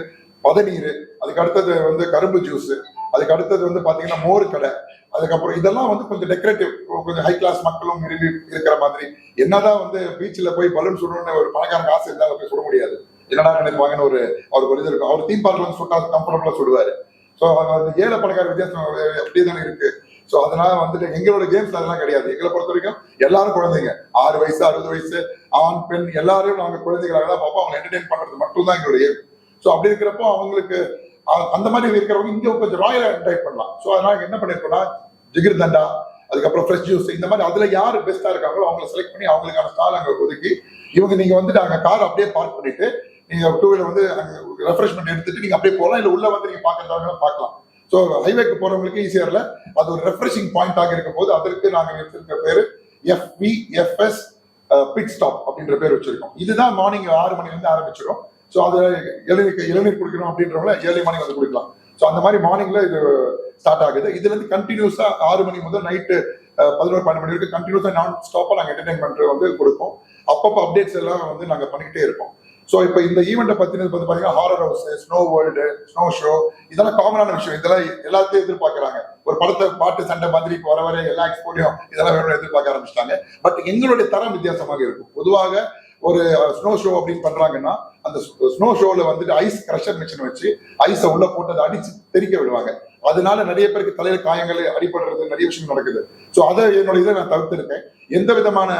பதநீர் அதுக்கு அடுத்தது வந்து கரும்பு ஜூஸ் அதுக்கு அடுத்தது வந்து பாத்தீங்கன்னா மோர் கடை. அதுக்கப்புறம் இதெல்லாம் வந்து கொஞ்சம் டெக்கரேட்டிவ் கொஞ்சம் ஹை கிளாஸ் மக்களும் விரும்பி இருக்கிற மாதிரி. என்னதான் வந்து பீச்சில் போய் பலூன் சுடணும்னு ஒரு பணக்காரங்க ஆசை இருந்தால் போய் சுட முடியாது. என்னடா நினைப்பாங்கன்னு ஒரு அவருக்கு ஒரு இது இருக்கும். அவர் தீம் பார்க்ல வந்து சுட்டா கம்ஃபர்டபுளாக சுடுவார். ஸோ அந்த ஏழை பணக்கார வித்தியாசம் அப்படியே தானே இருக்கு. ஸோ அதனால வந்துட்டு எங்களோட கேம்ஸ் அதெல்லாம் கிடையாது. எங்களை பொறுத்த வரைக்கும் எல்லாரும் குழந்தைங்க. ஆறு வயசு அறுபது வயசு ஆண் பெண் எல்லாரையும் நாங்கள் குழந்தைகளாக தான் பார்ப்போம். அவங்க என்டர்டைன் பண்றது மட்டும் தான் எங்களுடைய ஸோ அப்படி இருக்கிறப்போ அவங்களுக்கு அந்த மாதிரி இருக்கிறவங்க இங்கே கொஞ்சம் ராயலாக என்டர்டைன் பண்ணலாம். ஸோ அதனால என்ன பண்ணிருக்கோம்னா ஜிகிர் தண்டா அதுக்கப்புறம் ஃப்ரெஷ் ஜூஸ் இந்த மாதிரி அதுல யார் பெஸ்டா இருக்காங்களோ அவங்கள செலக்ட் பண்ணி அவங்களுக்கான ஸ்டால் அங்க ஒதுக்கி இவங்க நீங்க வந்துட்டு அங்க கார் அப்படியே பார்க் பண்ணிட்டு நீங்க டூ வீலர் வந்து ரெஃப்ரெஷ்மெண்ட் எடுத்துட்டு நீங்க அப்படியே போகலாம் இல்ல உள்ள வந்து நீங்க பாக்கிறதா பார்க்கலாம். ஸோ ஹைவேக்கு போறவங்களுக்கு ஈஸியா இல்ல. அது ஒரு ரெஃப்ரெஷிங் பாயிண்டாக இருக்கும் போது அதற்கு நாங்க வச்சிருக்க பேரு எஃபிஎஃப்எஸ் பிட் ஸ்டாப் அப்படின்ற பேர் வச்சிருக்கோம். இதுதான் மார்னிங் ஆறு மணில இருந்து ஆரம்பிச்சிடும் ஸோ அது இளநீர் இளநீர் குடிக்கணும் அப்படின்றவங்கள ஏழு மணி வந்து குடிக்கலாம். ஸோ அந்த மாதிரி மார்னிங்ல இது ஸ்டார்ட் ஆகுது. இதுல இருந்து கண்டினியூஸா ஆறு மணி முதல் நைட்டு பதினோரு பன்னெண்டு மணி வரைக்கும் கண்டினியூஸா நான் ஸ்டாப்பா நாங்க என்டர்டைன்மெண்ட் வந்து கொடுப்போம். அப்பப்போ அப்டேட்ஸ் எல்லாம் வந்து நாங்க பண்ணிக்கிட்டே இருப்போம். ஸோ இப்போ இந்த ஈவெண்ட்டை பத்தினது வந்து பாத்தீங்கன்னா horror house snow world snow show இதெல்லாம் காமனான விஷயம். இதெல்லாம் எல்லாத்தையும் எதிர்பார்க்கறாங்க. ஒரு படத்தை பாட்டு சண்டை மாதிரி வர வர எல்லா எக்ஸ்போர்ட்டையும் இதெல்லாம் வேணும்னு எதிர்பார்க்க ஆரம்பிச்சிட்டாங்க. பட் எங்களுடைய தரம் வித்தியாசமாக இருக்கும். பொதுவாக ஒரு ஸ்னோ ஷோ அப்படின்னு பண்றாங்கன்னா அந்த ஸ்னோ ஷோல வந்துட்டு ஐஸ் கிரஷர் மிஷின் வச்சு ஐஸை உள்ள போட்டு அதை அடிச்சு தெறிக்க விடுவாங்க. அதனால நிறைய பேருக்கு தலையில காயங்கள் அடிபடுறது நிறைய விஷயம் நடக்குது. ஸோ அதை என்னோட இதை நான் தவிர்த்திருக்கேன். எந்த விதமான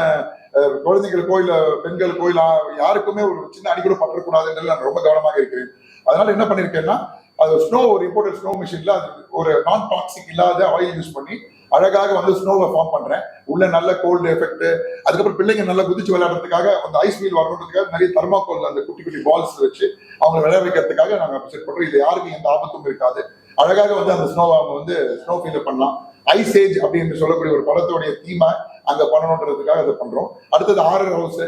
அஹ், குழந்தைகளுக்கோ இல்ல பெண்களுக்கோ இல்ல யாருக்குமே ஒரு சின்ன அடிக்கூட பற்றக்கூடாதுன்றது நான் ரொம்ப கவனமாக இருக்கிறேன். அதனால என்ன பண்ணிருக்கேன்னா அது ஸ்னோ ஒரு இம்போர்ட்டட் ஸ்னோ மிஷின்ல அது ஒரு நான் டாக்ஸிக் இல்லாத ஆயில் யூஸ் பண்ணி அழகாக வந்து ஸ்னோவை ஃபார்ம் பண்றேன். உள்ள நல்ல கோல்டு எஃபெக்ட் அதுக்கப்புறம் பிள்ளைங்க நல்லா குதிச்சு விளையாடுறதுக்காக அந்த ஐஸ் வீல் வரணுன்றதுக்காக நிறைய தர்மாக்கோல் அந்த குட்டி குட்டி பால்ஸ் வச்சு அவங்க விளையாட வைக்கிறதுக்காக நாங்க செட் பண்றோம். இது யாருக்கும் எந்த ஆபத்தும் இருக்காது. அழகாக வந்து அந்த ஸ்னோவை அவங்க வந்து ஸ்னோ ஃபீல் பண்ணலாம். ஐஸ் ஏஜ் அப்படின்னு சொல்லக்கூடிய ஒரு படத்தோடைய தீமை அங்க பண்ணணுன்றதுக்காக அதை பண்றோம். அடுத்தது ஆரர் ஹவுஸ்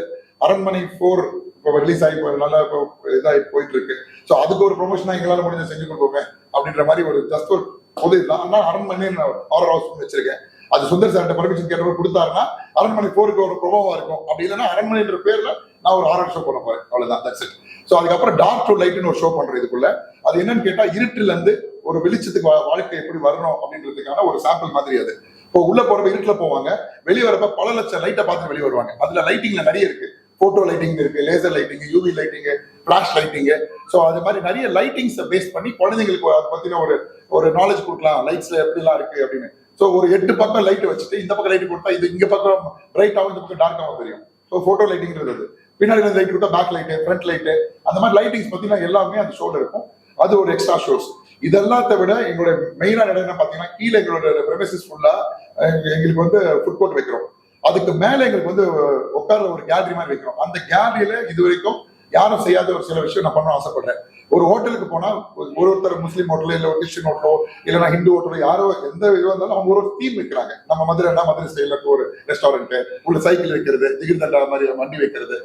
அரண்மனை ஃபோர் இப்போ ரிலீஸ் ஆகி போய் நல்லா இப்போ இதாகி போயிட்டு இருக்கு ஸோ அதுக்கு ஒரு ப்ரொமோஷனா எங்களால் முடிஞ்ச செஞ்சு கொடுப்போமே அப்படின்ற மாதிரி ஒரு ஜஸ்ட் ஒரு பொது இதுதான் ஆனால் அரண்மனை ஆரர் ஹவுஸ் வச்சிருக்கேன். அது சுந்தர் சார்ட்ட பர்மிஷன் கேட்டவர் கொடுத்தாருன்னா அரண்மனை போருக்கு ஒரு ப்ரொமோவா இருக்கும். அப்படி இல்லைன்னா அரண்மனைன்ற பேர்ல நான் ஒரு ஆரர் ஷோ பண்ண போறேன். அவ்வளவுதான் தட்ஸ் இட் ஸோ அதுக்கப்புறம் டார்க் டு லைட்னு ஒரு ஷோ பண்றேன் இதுக்குள்ள. அது என்னன்னு கேட்டா இருட்டுல இருந்து ஒரு வெளிச்சத்துக்கு வா- வாழ்க்கை எப்படி வரணும் அப்படின்றதுக்கான ஒரு சாம்பிள் மாதிரி அது. இப்போ உள்ள போறப்ப இருட்டில் போவாங்க. வெளியே வரப்ப பல லட்சம் லைட்டை பார்த்து வெளியே வருவாங்க. அதுல லைட்டிங்ல நிறைய இருக்கு. போட்டோ லைட்டிங் இருக்கு laser lighting UV lighting flash lighting so அது மாதிரி நிறைய லைட்டிங்ஸை பேஸ் பண்ணி குழந்தைங்களுக்கு அதை பத்தின ஒரு ஒரு நாலேஜ் கொடுக்கலாம். லைட்ஸ்ல எப்படிலாம் இருக்கு அப்படின்னு. ஸோ ஒரு எட்டு பக்கம் லைட் வச்சுட்டு இந்த பக்கம் லைட் கொடுத்தா இது இங்க பக்கம் பிரைட்டாகவும் இந்த பக்கம் டார்க்காகவும் தெரியும். ஸோ போட்டோ லைட்டிங்கிறது அது. பின்னாடி லைட் கொடுத்தா பேக் லைட்டு ஃப்ரண்ட் லைட்டு அந்த மாதிரி லைட்டிங்ஸ் பத்தினா எல்லாமே அந்த ஷோல இருக்கும். அது ஒரு எக்ஸ்ட்ரா ஷோஸ் இதெல்லாத்த விட எங்களுடைய மெயினான இடம் என்ன பாத்தீங்கன்னா கீழே எங்களோட பிரமிசஸ் ஃபுல்லா எங்களுக்கு வந்து ஃபுட் கோர்ட் வைக்கிறோம். அதுக்கு மேல எங்களுக்கு வந்து உட்கார்ற ஒரு கேலரி மாதிரி வைக்கிறோம். அந்த கேலரியில இது வரைக்கும் யாரும் செய்யாத ஒரு சில விஷயம் நான் பண்ண ஆசைப்படுறேன். ஒரு ஹோட்டலுக்கு போனா ஒரு ஒருத்தர் முஸ்லீம் ஹோட்டலோ இல்ல ஒரு கிறிஸ்டின் ஹோட்டலோ இல்லைன்னா ஹிந்து ஹோட்டலோ யாரோ எந்த இதுவாக இருந்தாலும் அவங்க ஒரு தீம் வைக்கிறாங்க. நம்ம மதுரைனா மதுரை ஸ்டைல ஒரு ரெஸ்டாரண்ட் உள்ள சைக்கிள் வைக்கிறது திகிர்தண்டா மாதிரி வண்டி வைக்கிறது.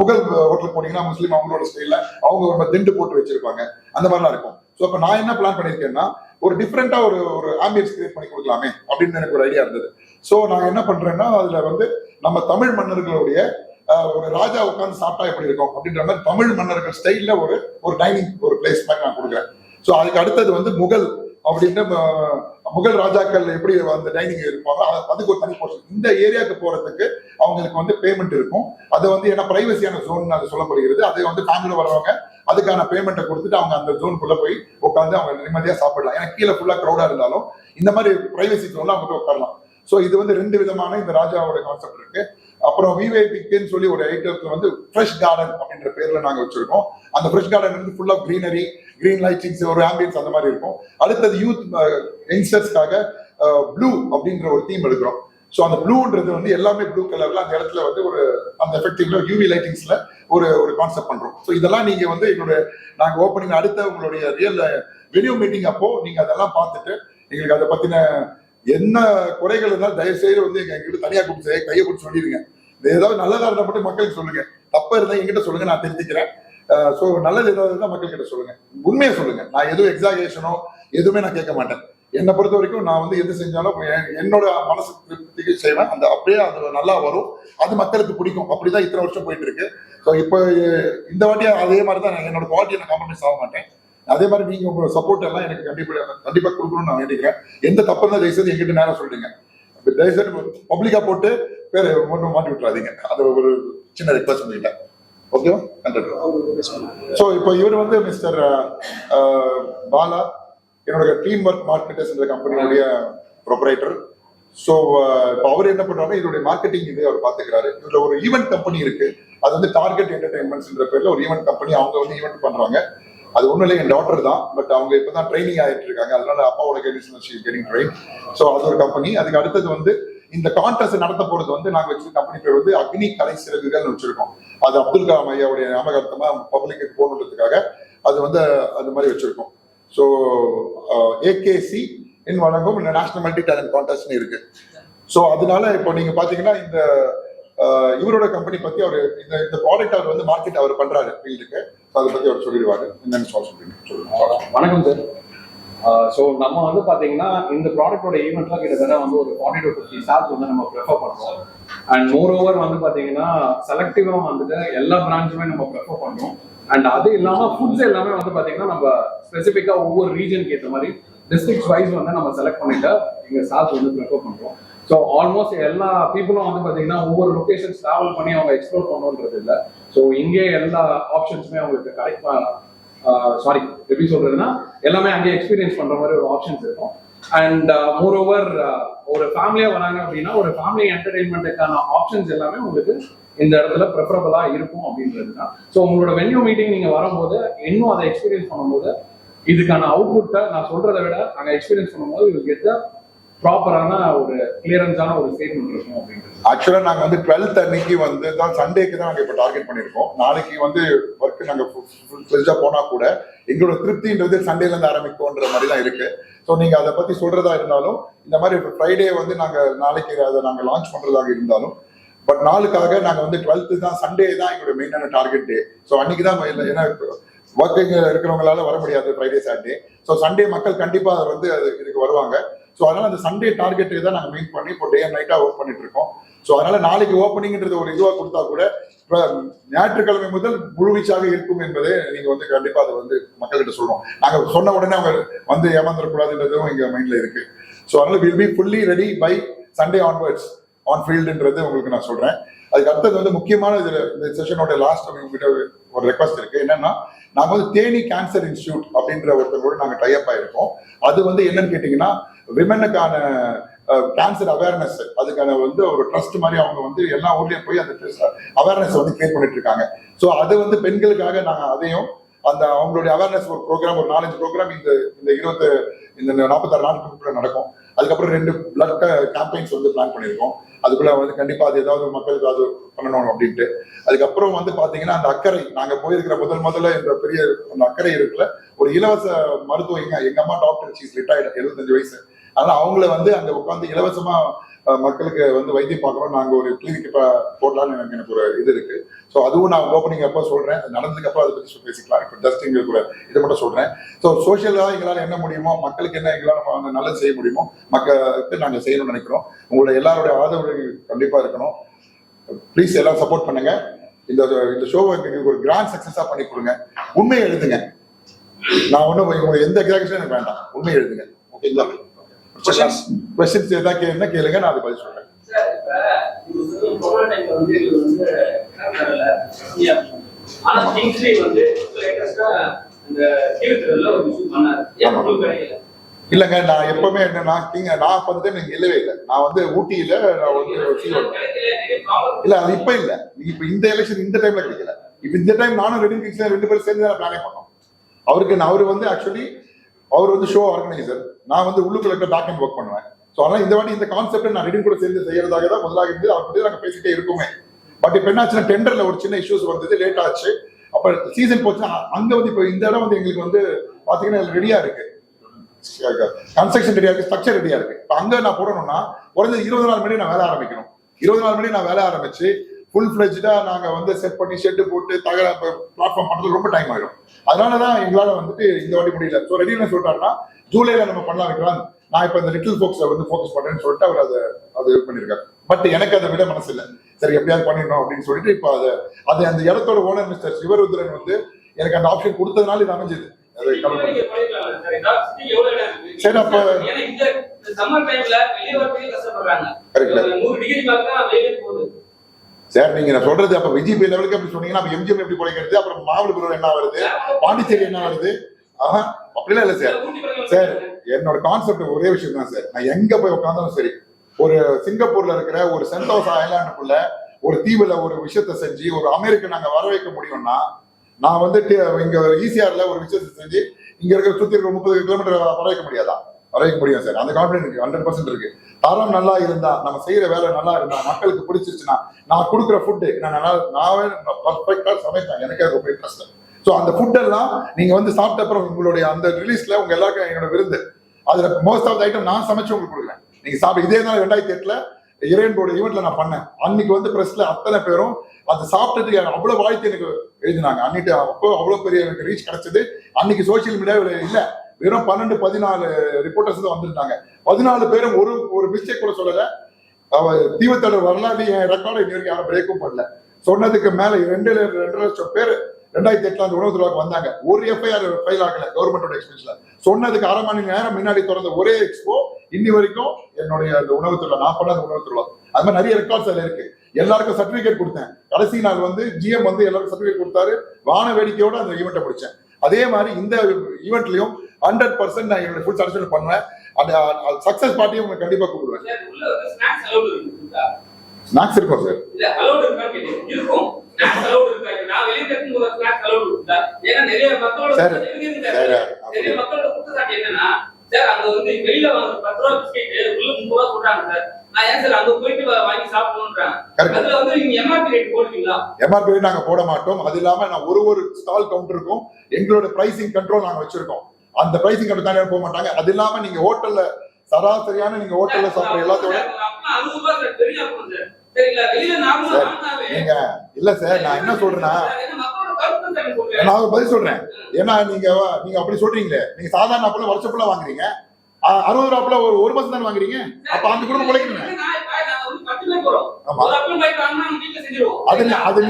முகல் ஹோட்டலுக்கு போனீங்கன்னா முஸ்லீம் அவங்களோட ஸ்டைல அவங்க ஒரு திண்டு போட்டு வச்சிருப்பாங்க. அந்த மாதிரிலாம் இருக்கும். ஸோ அப்ப நான் என்ன பிளான் பண்ணியிருக்கேன்னா ஒரு டிஃப்ரெண்டா ஒரு ஒரு ஆம்பியன்ஸ் கிரியேட் பண்ணி கொடுக்கலாமே அப்படின்னு எனக்கு ஒரு ஐடியா இருந்தது. ஸோ நான் என்ன பண்றேன்னா அதுல வந்து நம்ம தமிழ் மன்னர்களுடைய ஒரு ராஜா உட்காந்து சாப்பிட்டா எப்படி இருக்கும் அப்படின்ற மாதிரி தமிழ் மன்னர்கள் ஸ்டைல்ல ஒரு ஒரு டைனிங் ஒரு பிளேஸ் மாதிரி நான் கொடுக்குறேன். ஸோ அதுக்கு அடுத்தது வந்து முகல் அப்படின்ற முகல் ராஜாக்கள் எப்படி அந்த டைனிங் இருப்பாங்க? அதுக்கு ஒரு தனி போர்ஷன் இந்த ஏரியாவுக்கு போறதுக்கு அவங்களுக்கு வந்து பேமெண்ட் இருக்கும். அது வந்து ஏன்னா பிரைவசியான ஜோன் அது சொல்லப்படுகிறது. அது வந்து ஃபேமிலியில் வரவங்க அதுக்கான பேமெண்ட்டை கொடுத்துட்டு அவங்க அந்த ஜோனுக்குள்ள போய் உட்காந்து அவங்க நிம்மதியாக சாப்பிடலாம். ஏன்னா கீழே ஃபுல்லாக க்ரௌடாக இருந்தாலும் இந்த மாதிரி பிரைவசி ஜோன்ல அவங்க போய் உட்காரலாம். ஸோ இது வந்து ரெண்டு விதமான இந்த ராஜாவோட கான்செப்ட் இருக்கு. அப்புறம் விவேபிக்குன்னு சொல்லி ஒரு ஐட்டத்துல வந்து ஃப்ரெஷ் கார்டன் அப்படின்ற பேர்ல நாங்கள் வச்சிருக்கோம். அந்த ஃப்ரெஷ் கார்டன் வந்து ஃபுல்லாக க்ரீனரி கிரீன் லைட்டிங்ஸ் ஒரு ஆம்பியன்ஸ் அந்த மாதிரி இருக்கும். அடுத்தது யூத் யங்ஸ்டர்ஸ்க்காக ப்ளூ அப்படின்ற ஒரு தீம் எடுக்கிறோம். ஸோ அந்த ப்ளூன்றது வந்து எல்லாமே ப்ளூ கலர்ல அந்த இடத்துல வந்து ஒரு அந்த எஃபெக்டிவ்ல யூவி லைட்டிங்ஸ்ல ஒரு ஒரு கான்செப்ட் பண்றோம். ஸோ இதெல்லாம் நீங்க வந்து எங்களுடைய நாங்கள் ஓப்பனிங் அடுத்த உங்களுடைய ரியல் வெனியூ மீட்டிங் அப்போ நீங்க அதெல்லாம் பார்த்துட்டு எங்களுக்கு அதை பத்தின என்ன குறைகள் இருந்தாலும் தயவு செய்து வந்து எங்க எங்கிட்ட தனியா கொடுத்து கையை கொடுத்து சொல்லிடுங்க. ஏதாவது நல்லதா இருந்தால் மட்டும் மக்களுக்கு சொல்லுங்க. தப்பா இருந்தால் எங்கிட்ட சொல்லுங்க நான் தெரிஞ்சுக்கிறேன். ஸோ நல்லது ஏதாவது இருந்தால் மக்கள் கிட்ட சொல்லுங்க. உண்மையை சொல்லுங்க. நான் எதுவும் எக்ஸாகேஷனோ எதுவுமே நான் கேட்க மாட்டேன். என்னை பொறுத்த வரைக்கும் நான் வந்து எது செஞ்சாலும் என்- என்னோட மனசு திருப்திக்கு செய்வேன். அந்த அப்படியே அது நல்லா வரும். அது மக்களுக்கு பிடிக்கும். அப்படிதான் இத்தனை வருஷம் போயிட்டு இருக்கு ஸோ இப்போ இந்த வாட்டி அதே மாதிரி தான் நான் என்னோட குவாலிட்டி நான் காம்ப்ரமைஸ் ஆக மாட்டேன். அதே மாதிரி நீங்க உங்களோட சப்போர்ட் எல்லாம் எனக்கு கண்டிப்பா கண்டிப்பா கொடுக்கணும்னு நான் வேண்டிக்கிறேன். எந்த தப்பு தான் தயவுசெய்து எங்கிட்ட நேரம் சொல்லுங்க தயவுசெய்து பப்ளிக்கா போட்டு பேர் ஒன்றும் மாட்டி விட்டுறாதீங்க. அது ஒரு சின்ன ரெக்வஸ்ட் பண்ணிட்டேன் ஓகேவா கண்டிப்பா ஸோ இப்போ இவர் வந்து மிஸ்டர் uh, uh, பாலா என்னோட டீம் ஒர்க் மார்க்கெட்டர்ஸ் என்ற கம்பெனியுடைய ப்ரொப்ரைட்டர் ஸோ இப்போ அவர் என்ன பண்றாரு இதோடைய மார்க்கெட்டிங் இது அவர் பார்த்துக்கிறாரு. இதுல ஒரு ஈவென்ட் கம்பெனி இருக்கு. அது வந்து டார்கெட் என்டர்டைன்மெண்ட்ஸ்ன்ற பேர்ல ஒரு ஈவெண்ட் கம்பெனி அவங்க வந்து ஈவெண்ட் பண்றாங்க. அது ஒன்றும் இல்லை என் டாக்டர் தான். பட் அவங்க இப்பதான் ட்ரைனிங் ஆயிட்டு இருக்காங்க. அதனால அப்பாவோட கைடன்ஸ் கெட்டிங் ட்ரைன் ஸோ அது ஒரு கம்பெனி அதுக்கு அடுத்தது வந்து இந்த கான்டெஸ்ட் நடத்த போறது வந்து நாங்க வச்சு கம்பெனி பேர் வந்து அக்னி கலை சிறகுகள்னு வச்சிருக்கோம். அது அப்துல் கலாம் ஐயாவுடைய ஞாபகார்த்தமா பப்ளிக்கு போகணுன்றதுக்காக அது வந்து அந்த மாதிரி வச்சிருக்கோம். ஸோ ஏகேசி இன் வழங்கும் நேஷனல் மல்டி டேலண்ட் கான்டெஸ்ட்னு இருக்கு. ஸோ அதனால இப்போ நீங்க பாத்தீங்கன்னா இந்த இவரோட கம்பெனி பத்தி அவர் இந்த இந்த ப்ராடக்ட் அவர் வந்து மார்க்கெட் அவர் பண்றாரு ஃபீல்டுக்கு அதை பத்தி அவர் சொல்லிடுவாரு. என்னன்னு சொல்ல சொல்றீங்க? சொல்லுங்க. வணக்கம் சார். ஸோ நம்ம வந்து பார்த்தீங்கன்னா இந்த ப்ராடக்டோட ஈவெண்ட்லாம் கிட்டத்தட்ட வந்து ஒரு ஃபார்ட்டி டு ஃபிஃப்டி ஸ்டார்ஸ் வந்து நம்ம ப்ரிஃபர் பண்ணுறோம் அண்ட் மோர் ஓவர் வந்து பார்த்தீங்கன்னா செலக்டிவாக வந்துட்டு எல்லா பிரான்ச்சுமே நம்ம ப்ரிஃபர் பண்ணுறோம் அண்ட் அது இல்லாமல் ஃபுட்ஸ் எல்லாமே வந்து பார்த்தீங்கன்னா நம்ம ஸ்பெசிஃபிக்காக ஒவ்வொரு ரீஜனுக்கு ஏற்ற மாதிரி டிஸ்ட்ரிக்ட் வைஸ் வந்து நம்ம செலக்ட் பண்ணிட்டு எங்கள் ஸ்டார்ஸ் வந்து ப்ரிஃபர் பண்ணுறோம் ஸோ ஆல்மோஸ்ட் எல்லா பீப்புளும் வந்து பார்த்தீங்கன்னா ஒவ்வொரு லொகேஷன்ஸ் ட்ராவல் பண்ணி அவங்க எக்ஸ்ப்ளோர் பண்ணணுன்றது இல்லை. ஸோ இங்கே எல்லா ஆப்ஷன்ஸுமே அவங்களுக்கு கரெக்டாக சாரி எப்படி சொல்றதுன்னா எல்லாமே அங்கே எக்ஸ்பீரியன்ஸ் பண்ற மாதிரி ஒரு ஆப்ஷன்ஸ் இருக்கும். அண்ட் மோர் ஓவர் ஒரு ஃபேமிலியா வராங்க அப்படின்னா ஒரு ஃபேமிலி என்டர்டைன்மெண்ட்டுக்கான ஆப்ஷன்ஸ் எல்லாமே உங்களுக்கு இந்த இடத்துல ப்ரிஃபரபிளா இருக்கும் அப்படின்றது தான். ஸோ உங்களோட வென்யூ மீட்டிங் நீங்க வரும்போது இன்னும் அதை எக்ஸ்பீரியன்ஸ் பண்ணும்போது இதுக்கான அவுட்புட்டை நான் சொல்றதை விட அங்கே எக்ஸ்பீரியன்ஸ் பண்ணும்போது இது கெட்ட ப்ராப்பரான ஒரு கிளியரன்ஸான ஒரு ஸ்டேட்மெண்ட் இருக்கும் அப்படின்றது. ஆக்சுவலா நாங்க வந்து டுவெல்த் அன்னைக்கு வந்து தான் சண்டேக்கு தான் நாங்க இப்ப டார்கெட் பண்ணிருக்கோம். நாளைக்கு வந்து ஒர்க் நாங்க ஃபிளெஜா போனா கூட எங்களோட திருப்தின்றது சண்டேல இருந்து ஆரம்பிக்கும்ன்ற மாதிரி தான் இருக்கு. ஸோ நீங்க அதை பத்தி சொல்றதா இருந்தாலும் இந்த மாதிரி ஃப்ரைடே வந்து நாங்க நாளைக்கு அதை நாங்க லான்ச் பண்றதாக இருந்தாலும் பட் நாளுக்காக நாங்க வந்து டுவெல்த்து தான் சண்டே தான் எங்களோட மெயினான டார்கெட் டே ஸோ அன்னைக்கு தான் ஏன்னா ஒர்க்கிங் இருக்கிறவங்களால வர முடியாது ஃப்ரைடே சாட்டர்டே ஸோ சண்டே மக்கள் கண்டிப்பா அதை வந்து அது இதுக்கு வருவாங்க. ஸோ அதனால அந்த சண்டே டார்கெட் தான் நாங்கள் மீட் பண்ணி இப்போ டே அண்ட் நைட்டாக ஒர்க் பண்ணிட்டு இருக்கோம். ஸோ அதனால நாளைக்கு ஓப்பனிங்ன்றது ஒரு இதுவாக கொடுத்தா கூட இப்போ ஞாயிற்றுக்கிழமை முதல் முழுவீச்சாக இருக்கும் என்பதை நீங்கள் வந்து கண்டிப்பாக அதை வந்து மக்கள்கிட்ட சொல்கிறோம் நாங்கள் சொன்ன உடனே அவங்க வந்து ஏமாந்துடக்கூடாதுன்றதும் எங்கள் மைண்டில் இருக்கு. ஸோ அதனால will be fully ready by Sunday onwards on ஃபீல்டுன்றது உங்களுக்கு நான் சொல்கிறேன் அதுக்கு அடுத்தது வந்து முக்கியமான இதில் இந்த செஷனோட லாஸ்ட் உங்ககிட்ட ஒரு ஒரு ரெக்வஸ்ட் இருக்கு. என்னன்னா நாங்கள் வந்து தேனி கேன்சர் இன்ஸ்டியூட் அப்படின்ற ஒருத்தர் கூட நாங்கள் டைப் ஆயிருக்கோம். அது வந்து என்னன்னு கேட்டிங்கன்னா விமனுக்கான கேன்சர் அவேர்னஸ் அதுக்கான வந்து ஒரு ட்ரஸ்ட் மாதிரி அவங்க வந்து எல்லா ஊர்லயும் போய் அந்த அவேர்னஸ் வந்து கிரியேட் பண்ணிட்டு இருக்காங்க. ஸோ அது வந்து பெண்களுக்காக நாங்கள் அதையும் அந்த அவங்களுடைய அவேர்னஸ் ஒரு ப்ரோக்ராம் ஒரு நாலஞ்சு ப்ரோக்ராம் இந்த இந்த இருபத்து இந்த நாற்பத்தாறு நாட்களுக்குள்ள நடக்கும். அதுக்கப்புறம் ரெண்டு பிளட் கேம்பெயின்ஸ் வந்து பிளான் பண்ணியிருக்கோம். அதுக்குள்ள வந்து கண்டிப்பா அது ஏதாவது மக்களுக்கு அது பண்ணணும் அப்படின்ட்டு. அதுக்கப்புறம் வந்து பாத்தீங்கன்னா அந்த அக்கறை நாங்க போயிருக்கிற முதல் முதல்ல இந்த பெரிய அந்த அக்கறை இருக்குல்ல ஒரு இலவச மருத்துவம் எங்க எங்க அம்மா டாக்டர் சீஸ் ரிட்டையர்டு எழுபத்தஞ்சு வயசு. அதனால அவங்கள வந்து அங்க உட்காந்து இலவசமா மக்களுக்கு வந்து வைத்தியம் பார்க்கறோம் நாங்க ஒரு கிளினிக் இப்ப போடலாம்னு எனக்கு எனக்கு ஒரு இது இருக்கு. ஸோ அதுவும் நான் ஓப்பனிங் அப்போ சொல்றேன். நடந்ததுக்கு அப்புறம் அதை பத்தி சொல்லி பேசிக்கலாம். இப்போ ஜஸ்ட் எங்களுக்கு ஒரு இதை மட்டும் சொல்றேன். ஸோ சோஷியலாக எங்களால் என்ன முடியுமோ மக்களுக்கு என்ன எங்களால் நம்ம வந்து நல்லது செய்ய முடியுமோ மக்களுக்கு நாங்கள் செய்யணும்னு நினைக்கிறோம். உங்களோட எல்லாருடைய ஆதரவு கண்டிப்பா இருக்கணும். ப்ளீஸ் எல்லாம் சப்போர்ட் பண்ணுங்க. இந்த இந்த ஷோவை எங்களுக்கு ஒரு கிராண்ட் சக்சஸா பண்ணி கொடுங்க. உண்மையை எழுதுங்க. நான் ஒன்றும் எந்த கிராக்ஷனும் எனக்கு வேண்டாம். உண்மையை எழுதுங்க. ஓகேங்களா கொஸ்டின்ஸ் எதாவது கேளுங்க கேளுங்க நான் அதை பதில் சொல்றேன் வந்து வந்து வந்து. ஆனா கிங்ஸ்லி வந்து லேட்டஸ்டா இந்த கீழ்த்திரல்ல ஒரு விஷயம் பண்ணாரு ஏன் ஆமா. உங்களுக்கு கிடைக்கல இல்லைங்க நான் எப்பவுமே என்னன்னா நீங்க நான் வந்துட்டு நீங்க இல்லவே இல்லை. நான் வந்து ஊட்டியில நான் வந்து இல்ல அது இப்ப இல்ல. இப்ப இந்த எலெக்ஷன் இந்த டைம்ல கிடைக்கல. இப்ப இந்த டைம் நானும் கிங்ஸ்ல ரெண்டு பேரும் சேர்ந்து பிளானே பண்ணோம். அவருக்கு நான் அவர் வந்து ஆக்சுவலி அவர் வந்து ஷோ ஆர்கனைசர் நான் வந்து உள்ளுக்குள்ள பேக் அண்ட் ஒர்க் பண்ணுவேன். ஸோ அதனால இந்த வாட்டி இந்த கான்செப்ட் நான் ரெடின் கூட சேர்ந்து செய்யறதாக தான் முதலாக இருந்து அவர் பற்றி நாங்கள் பேசிட்டே இருக்குமே. பட் இப்போ என்னாச்சுன்னா டெண்டர்ல ஒரு சின்ன இஷ்யூஸ் வந்தது லேட் ஆச்சு. அப்போ சீசன் போச்சுன்னா அங்கே வந்து இப்போ இந்த இடம் வந்து எங்களுக்கு வந்து பார்த்தீங்கன்னா ரெடியா இருக்கு. கன்ஸ்ட்ரக்ஷன் ரெடியா இருக்கு ஸ்ட்ரக்சர் ரெடியா இருக்கு. இப்போ அங்கே நான் போடணும்னா குறைஞ்சது இருபது நாள் மணி நான் வேலை ஆரம்பிக்கணும். இருபது நாள் மணி நான் வேலை ஆரம்பிச்சு ஃபுல் ஃபிளெஜ்டா நாங்க வந்து செட் பண்ணி ஷெட் போட்டு தகர பிளாட்ஃபார்ம் பண்றது ரொம்ப டைம் ஆயிடும். அதனால தான் எங்களால வந்துட்டு இந்த வாட்டி முடியல. ஸோ ரெடி என்ன ஜூலைல நம்ம பண்ணலாம் வைக்கலாம் நான் இப்போ இந்த லிட்டில் ஃபோக்ஸை வந்து ஃபோக்கஸ் பண்றேன்னு சொல்லிட்டு அவர் அதை அது இது பண்ணியிருக்காரு. பட் எனக்கு அதை விட மனசு இல்லை. சரி எப்படியாவது பண்ணிடணும் அப்படின்னு சொல்லிட்டு இப்போ அதை அது அந்த இடத்தோட ஓனர் மிஸ்டர் சிவருத்ரன் வந்து எனக்கு அந்த ஆப்ஷன் கொடுத்ததுனால இது அமைஞ்சது. சார். அப்ப- ஏன்னா இந்த சம்மர் டைம்ல வெளியே வரதுக்கே கஷ்டப்படுறாங்க சார் நீங்க நான் சொல்றது அப்ப விஜிபி லெவலுக்கு அப்படி சொன்னீங்கன்னா அப்ப எம்ஜிஎம் எப்படி குறைக்கிறது அப்புறம் மாமல்லபுரம் என்ன வருது பாண்டிச்சேரி என்ன வருது ஆஹா அப்படிலாம் இல்ல சார். சார் என்னோட கான்செப்ட் ஒரே விஷயம் தான் சார். நான் எங்க போய் உட்காந்தாலும் சரி ஒரு சிங்கப்பூர்ல இருக்கிற ஒரு சென்டோஸ் ஐலாண்டுக்குள்ள ஒரு தீவுல ஒரு விஷயத்த செஞ்சு ஒரு அமெரிக்கன் நாங்க வர வைக்க முடியும்னா நான் வந்து இங்க ஈசிஆர்ல ஒரு விஷயத்த செஞ்சு இங்க இருக்கிற சுத்தி இருக்கிற முப்பது கிலோமீட்டர் வர வைக்க முடியாதா? வர வைக்க முடியும் சார். அந்த கான்பிடன்ஸ் இருக்கு ஹண்ட்ரட் பர்சன்ட் இருக்கு. தரம் நல்லா இருந்தா நம்ம செய்யற வேலை நல்லா இருந்தா மக்களுக்கு பிடிச்சிருச்சுன்னா நான் கொடுக்குற ஃபுட்டு நான் நல்லா நான் பர்ஃபெக்டா சமைப்பேன். எனக்கு அது ரொம்ப இன்ட்ரெஸ்ட் ஸோ அந்த ஃபுட்டெல்லாம் நீங்க வந்து சாப்பிட்ட அப்புறம் உங்களுடைய அந்த ரிலீஸ்ல உங்க எல்லாருக்கும் என்னோட விருந்து. அதுல மோஸ்ட் ஆஃப் த ஐட்டம் நான் சமைச்சு உங்களுக்கு கொடுக்குறேன். நீங்க சாப்பிட இதே நாள் ரெண்டாயிரத்தி எட்டுல இறைவனோட ஈவெண்ட்ல நான் பண்ணேன். அன்னைக்கு வந்து பிரஸ்ல அத்தனை பேரும் அது சாப்பிட்டதுக்கு எனக்கு அவ்வளவு வாழ்த்து எனக்கு எழுதினாங்க. அன்னைக்கு அப்போ அவ்வளவு பெரிய எனக்கு ரீச் கிடைச்சது. அன்னைக்கு சோசியல் மீடியாவில் இல்லை. வெறும் பன்னெண்டு பதினாலு ரிப்போர்ட்டர்ஸ் தான் வந்திருந்தாங்க. பதினாலு பேரும் ஒரு ஒரு மிஸ்டேக் கூட சொல்லல. அவ தீவத்தோட வரலாறு என் ரெக்கார்டை இன்ன வரைக்கும் யாரும் பிரேக்கும் பண்ணல. சொன்னதுக்கு மேல ரெண்டு ரெண்டு லட்சம் பேர் ரெண்டாயிரத்தி எட்டுல அந்த உணவு துறைக்கு வந்தாங்க. ஒரு எஃப்ஐஆர் ஃபைல் ஆகல கவர்மெண்டோட எக்ஸ்பென்ஸ்ல சொன்னதுக்கு அரை மணி நேரம் முன்னாடி திறந்த ஒரே எக்ஸ்போ இன்னி வரைக்கும் என்னுடைய அந்த உணவு திருவிழா நான் பண்ண அந்த உணவு திருவிழா அது மாதிரி நிறைய ரெக்கார்ட்ஸ் அதுல இருக்கு. எல்லாருக்கும் சர்டிபிகேட் கொடுத்தேன். கடைசி நாள் வந்து ஜிஎம் வந்து எல்லாருக்கும் சர்டிபிகேட் கொடுத்தாரு. வான வேடிக்கையோட அந்த ஈவெண்ட்டை முடிச்சேன். அதே மாதிரி இந்த ஈவெண்ட்லயும் ஹண்ட்ரட் பர்சன்ட் நான் என்னோட ஃபுல் சாட்டிஸ்ஃபை பண்ணுவேன். அந்த சக்சஸ் பார்ட்டியும் உங்களுக்கு கண்டிப்பா கூப்பிடுவேன்? ஸ்நாக்ஸ் இருக்கும். சார் சார், அங்க வந்து வெளியில வாங்குற பத்து ரூபா பிஸ்கெட் உள்ள முப்பது ரூபா சொல்றாங்க சார். நான் ஏன் சார் அங்க போயிட்டு வாங்கி சாப்பிடணும்ன்றாங்க. அதுல வந்து நீங்க MRP rate போடுவீங்களா? எம்ஆர்பி நாங்க போட மாட்டோம். அது இல்லாம நான் ஒரு ஒரு ஸ்டால் கவுண்டருக்கும் எங்களோட பிரைசிங் கண்ட்ரோல் நாங்க வச்சிருக்கோம். அந்த பிரைசிங் கண்ட்ரோல் தானே போக மாட்டாங்க? அது இல்லாம நீங்க ஹோட்டல்ல சராசரியான நீங்க ஹோட்டல்ல சாப்பிடுற எல்லாத்தோட ரூபா நீங்க இல்ல சார் நான் என்ன சொல்றேன்னா. நான் ஒரு பதில் சொல்றேன். ஏன்னா நீங்க நீங்க அப்படி சொல்றீங்களே. நீங்க சாதாரண அப்பெல்லாம் வருஷப்புல வாங்குறீங்க. அறுபது ரூபாய்ல ஒரு ஒரு மாசம் தானே வாங்குறீங்க? அப்ப அந்த குடும்பம் போறோம். ஆமா. அது அது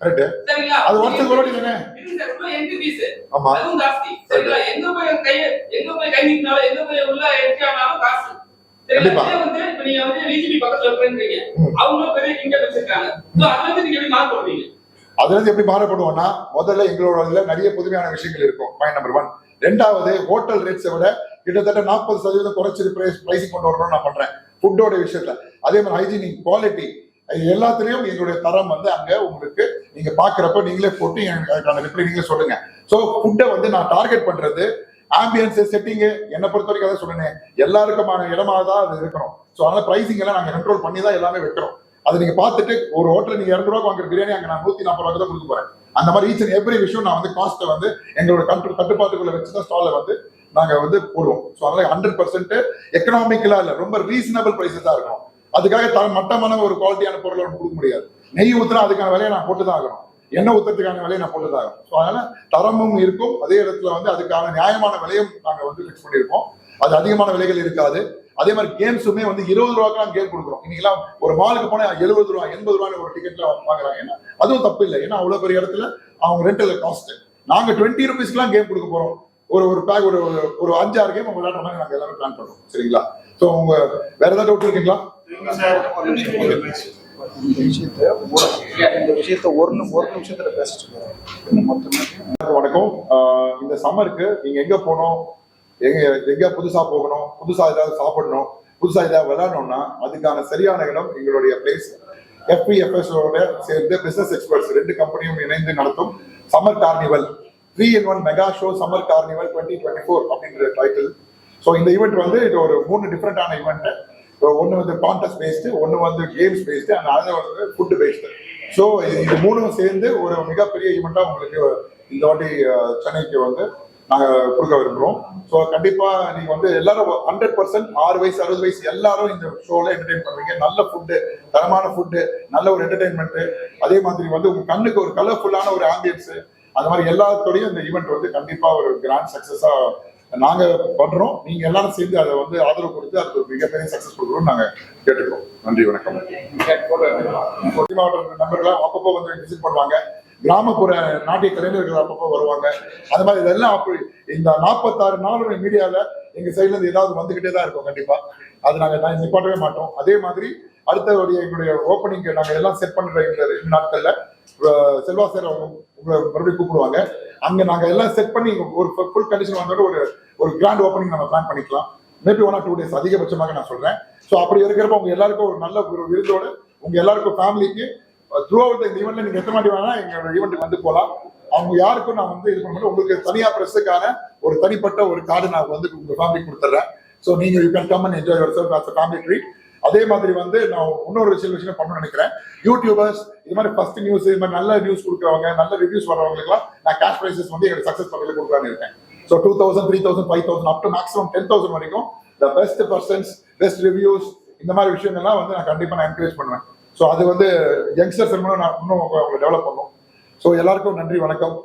சரிங்களா? அது வருஷத்துக்கு ஒரு வாட்டி தானே? இது சார் உள்ள entry fees. ஆமா. அதுவும் ஜாஸ்தி சரிங்களா? எங்க போய் கை எங்க போய் கை நீட்டினாலும் எங்க போய் உள்ள entry ஆனாலும் காசு. சரிங்களா? கண்டிப்பா. இதே வந்து இப்ப நீங்க வந்து VGP பக்கத்துல இருக்கிறீங்க ம். அவங்களும் பெரிய கிங்க வச்சிருக்காங்க. So அதுல இருந்து நீங்க எப்படி மார்க் போடுவீங்க? அதுல இருந்து எப்படி மாறப்படுவோம்னா முதல்ல எங்களோட இதுல நிறைய புதுமையான விஷயங்கள் இருக்கும். பாயிண்ட் நம்பர் ஒன் ரெண்டாவது ஹோட்டல் ரேட்ஸை விட கிட்டத்தட்ட நாற்பது சதவீதம் குறைச்சிட்டு பிரைஸ் பிரைசிங் கொண்டு வரணும்னு நான் பண்றேன். ஃபுட்டோட விஷயத்துல. அதே மாதிரி ஹைஜீனிக் குவாலிட்டி எல்லாத்துலயும் எங்களுடைய தரம் வந்து அங்க உங்களுக்கு நீங்க பாக்குறப்ப நீங்களே போட்டு எனக்கு அதுக்கான ரிப்ளை நீங்களே சொல்லுங்க. சோ ஃபுட்டை வந்து நான் டார்கெட் பண்றது ஆம்பியன்ஸ் செட்டிங் என்னை பொறுத்த வரைக்கும் அதை சொன்னேன் எல்லாருக்குமான இடமா தான் அது இருக்கணும். ஸோ அதனால பிரைசிங் எல்லாம் நாங்கள் கண்ட்ரோல் பண்ணி தான் எல்லாமே வைக்கிறோம். அதை நீங்க பார்த்துட்டு ஒரு ஹோட்டல் நீங்க இரநூறுவா வாங்குற பிரியாணி அங்கே நான் நூத்தி நாற்பது ரூபாய்க்கு தான் கொடுக்க போறேன். அந்த மாதிரி ஈச் அண்ட் எவ்ரி விஷயம் நான் வந்து காஸ்ட்டை வந்து எங்களோட கண்ட்ரோல் கட்டுப்பாட்டுக்குள்ள வச்சு தான் ஸ்டாலை வந்து நாங்க வந்து போடுவோம். ஸோ அதனால ஹண்ட்ரட் பர்சன்ட் எக்கனாமிக்கலா இல்லை ரொம்ப ரீசனபிள் பிரைசஸ் தான் இருக்கும் அதுக்காக த மட்டமான ஒரு குவாலிட்டியான பொருளை ஒன்று கொடுக்க முடியாது. நெய் ஊத்துனா அதுக்கான விலையை நான் போட்டு தான் ஆகணும். எண்ணெய் ஊற்றுறதுக்கான விலையை நான் போட்டு தான் ஆகணும். ஸோ அதனால தரமும் இருக்கும். அதே இடத்துல வந்து அதுக்கான நியாயமான விலையும் நாங்கள் வந்து ஃபிக்ஸ் பண்ணியிருக்கோம். அது அதிகமான விலைகள் இருக்காது. அதே மாதிரி கேம்ஸுமே வந்து இருபது ரூபாய்க்கு கேம் கொடுக்குறோம். இன்னைக்கெல்லாம் ஒரு மாலுக்கு போனால் எழுபது ரூபா எண்பது ரூபாய் ஒரு டிக்கெட்ல வாங்குறாங்க. ஏன்னா அதுவும் தப்பு இல்லை. ஏன்னா அவ்வளோ பெரிய இடத்துல அவங்க ரெண்டு காஸ்ட் நாங்கள் டுவெண்ட்டி ருபீஸ்க்குலாம் கேம் கொடுக்க போறோம். ஒரு ஒரு பேக் ஒரு ஒரு- அஞ்சாறு கேம் விளையாடுற மாதிரி நாங்கள் எல்லாமே பிளான் பண்ணுறோம் சரிங்களா? ஸோ உங்க வேற ஏதாவது டவுட் இருக்கீங்களா? இந்த விஷயத்த இந்த விஷயத்த ஒரு ஒரு நிமிஷத்துல பேசிட்டு இருக்கோம் வணக்கம் இந்த சம்மருக்கு நீங்க எங்க போகணும்? எங்க எங்க புதுசா போகணும்? புதுசா ஏதாவது சாப்பிடணும்? புதுசா ஏதாவது விளையாடணும்னா அதுக்கான சரியான இடம் எங்களுடைய பிளேஸ் எஃபிஎஃப்எஸோட சேர்ந்து பிசினஸ் எக்ஸ்பர்ட்ஸ் ரெண்டு கம்பெனியும் இணைந்து நடத்தும் summer carnival three in one mega show summer carnival twenty twenty four அப்படின்ற டைட்டில் ஸோ இந்த ஈவெண்ட் வந்து இது ஒரு மூணு டிஃப்ரெண்டான ஈவெண்ட் ஒன்று வந்து கான்டெஸ்ட் பேஸ்டு ஒன்று வந்து கேம்ஸ் பேஸ்டு அண்ட் அதை வந்து ஃபுட்டு பேஸ்டு ஸோ இது மூணும் சேர்ந்து ஒரு மிகப்பெரிய ஈவெண்ட்டாக உங்களுக்கு இந்த வாட்டி சென்னைக்கு வந்து நாங்கள் கொடுக்க விரும்புகிறோம் ஸோ கண்டிப்பாக நீங்கள் வந்து எல்லாரும் ஹண்ட்ரட் பர்சன்ட் ஆறு வயசு அறுபது வயசு எல்லாரும் இந்த ஷோவில் என்டர்டைன் பண்ணுவீங்க. நல்ல ஃபுட்டு தரமான ஃபுட்டு நல்ல ஒரு என்டர்டைன்மெண்ட்டு அதே மாதிரி வந்து உங்கள் கண்ணுக்கு ஒரு கலர்ஃபுல்லான ஒரு ஆம்பியன்ஸு அந்த மாதிரி எல்லாத்தோடையும் இந்த ஈவெண்ட் வந்து கண்டிப்பாக ஒரு கிராண்ட் சக்ஸஸாக நாங்க பண்றோம். நீங்க எல்லாரும் சேர்ந்து அதை வந்து ஆதரவு கொடுத்து அதுக்கு ஒரு மிகப்பெரிய சக்சஸ் கொடுக்கணும்னு நாங்க கேட்டுக்கிறோம். நன்றி வணக்கம். கொடி மாவட்ட நண்பர்களாம் அப்பப்போ வந்து விசிட் பண்ணுவாங்க. கிராமப்புற நாட்டிய கலைஞர்கள் அப்பப்போ வருவாங்க. அது மாதிரி இதெல்லாம் அப்படி இந்த நாற்பத்தாறு நாளுடைய மீடியால எங்க சைட்ல இருந்து ஏதாவது வந்துகிட்டே தான் இருக்கும் கண்டிப்பா. அது நாங்க நிப்பாட்டவே மாட்டோம். அதே மாதிரி அடுத்தபடிய எங்களுடைய ஓப்பனிங் நாங்க எல்லாம் செட் பண்ற இந்த ரெண்டு நாட்கள்ல செல்வா சார் அவங்க உங்களை மறுபடியும் கூப்பிடுவாங்க. அங்க நாங்க எல்லாம் செட் பண்ணி ஒரு ஃபுல் கண்டிஷன் வந்தோட ஒரு ஒரு கிராண்ட் ஓப்பனிங் நம்ம பிளான் பண்ணிக்கலாம். Maybe one or two days அதிகபட்சமாக நான் சொல்றேன். ஸோ அப்படி இருக்கிறப்ப உங்க எல்லாருக்கும் ஒரு நல்ல ஒரு விருந்தோட உங்க எல்லாருக்கும் ஃபேமிலிக்கு த்ரூ அவுட் இந்த ஈவெண்ட்ல நீங்க எத்தனை மாதிரி வேணா எங்களோட ஈவெண்ட்டுக்கு வந்து போகலாம் அவங்க யாருக்கும் நான் வந்து இது பண்ண உங்களுக்கு தனியா பிரஸுக்கான ஒரு தனிப்பட்ட ஒரு கார்டு நான் வந்து உங்க ஃபேமிலிக்கு கொடுத்துட்றேன் ஸோ நீங்க you can come and enjoy yourself as family treat அதே மாதிரி வந்து நான் இன்னொரு சில விஷயம் பண்ணணும்னு நினைக்கிறேன். யூடியூபர்ஸ் இது மாதிரி ஃபர்ஸ்ட் நியூஸ் இது மாதிரி நல்ல நியூஸ் கொடுக்குறவங்க நல்ல ரிவ்யூஸ் வர்றவங்களுக்குலாம் நான் கேஷ் ப்ரைசஸ் வந்து எனக்கு சக்ஸஸ் பண்ணல கொடுக்கலான்னு இருக்கேன். So two thousand three thousand five thousand up to maximum ten thousand வரைக்கும் the best persons best reviews இந்த மாதிரி விஷயங்கள்லாம் வந்து நான் கண்டிப்பாக நான் என்கரேஜ் பண்ணுவேன். ஸோ அது வந்து யங்ஸ்டர்ஸ் நான் இன்னும் அவங்களை டெவலப் பண்ணும். ஸோ எல்லாருக்கும் நன்றி வணக்கம்.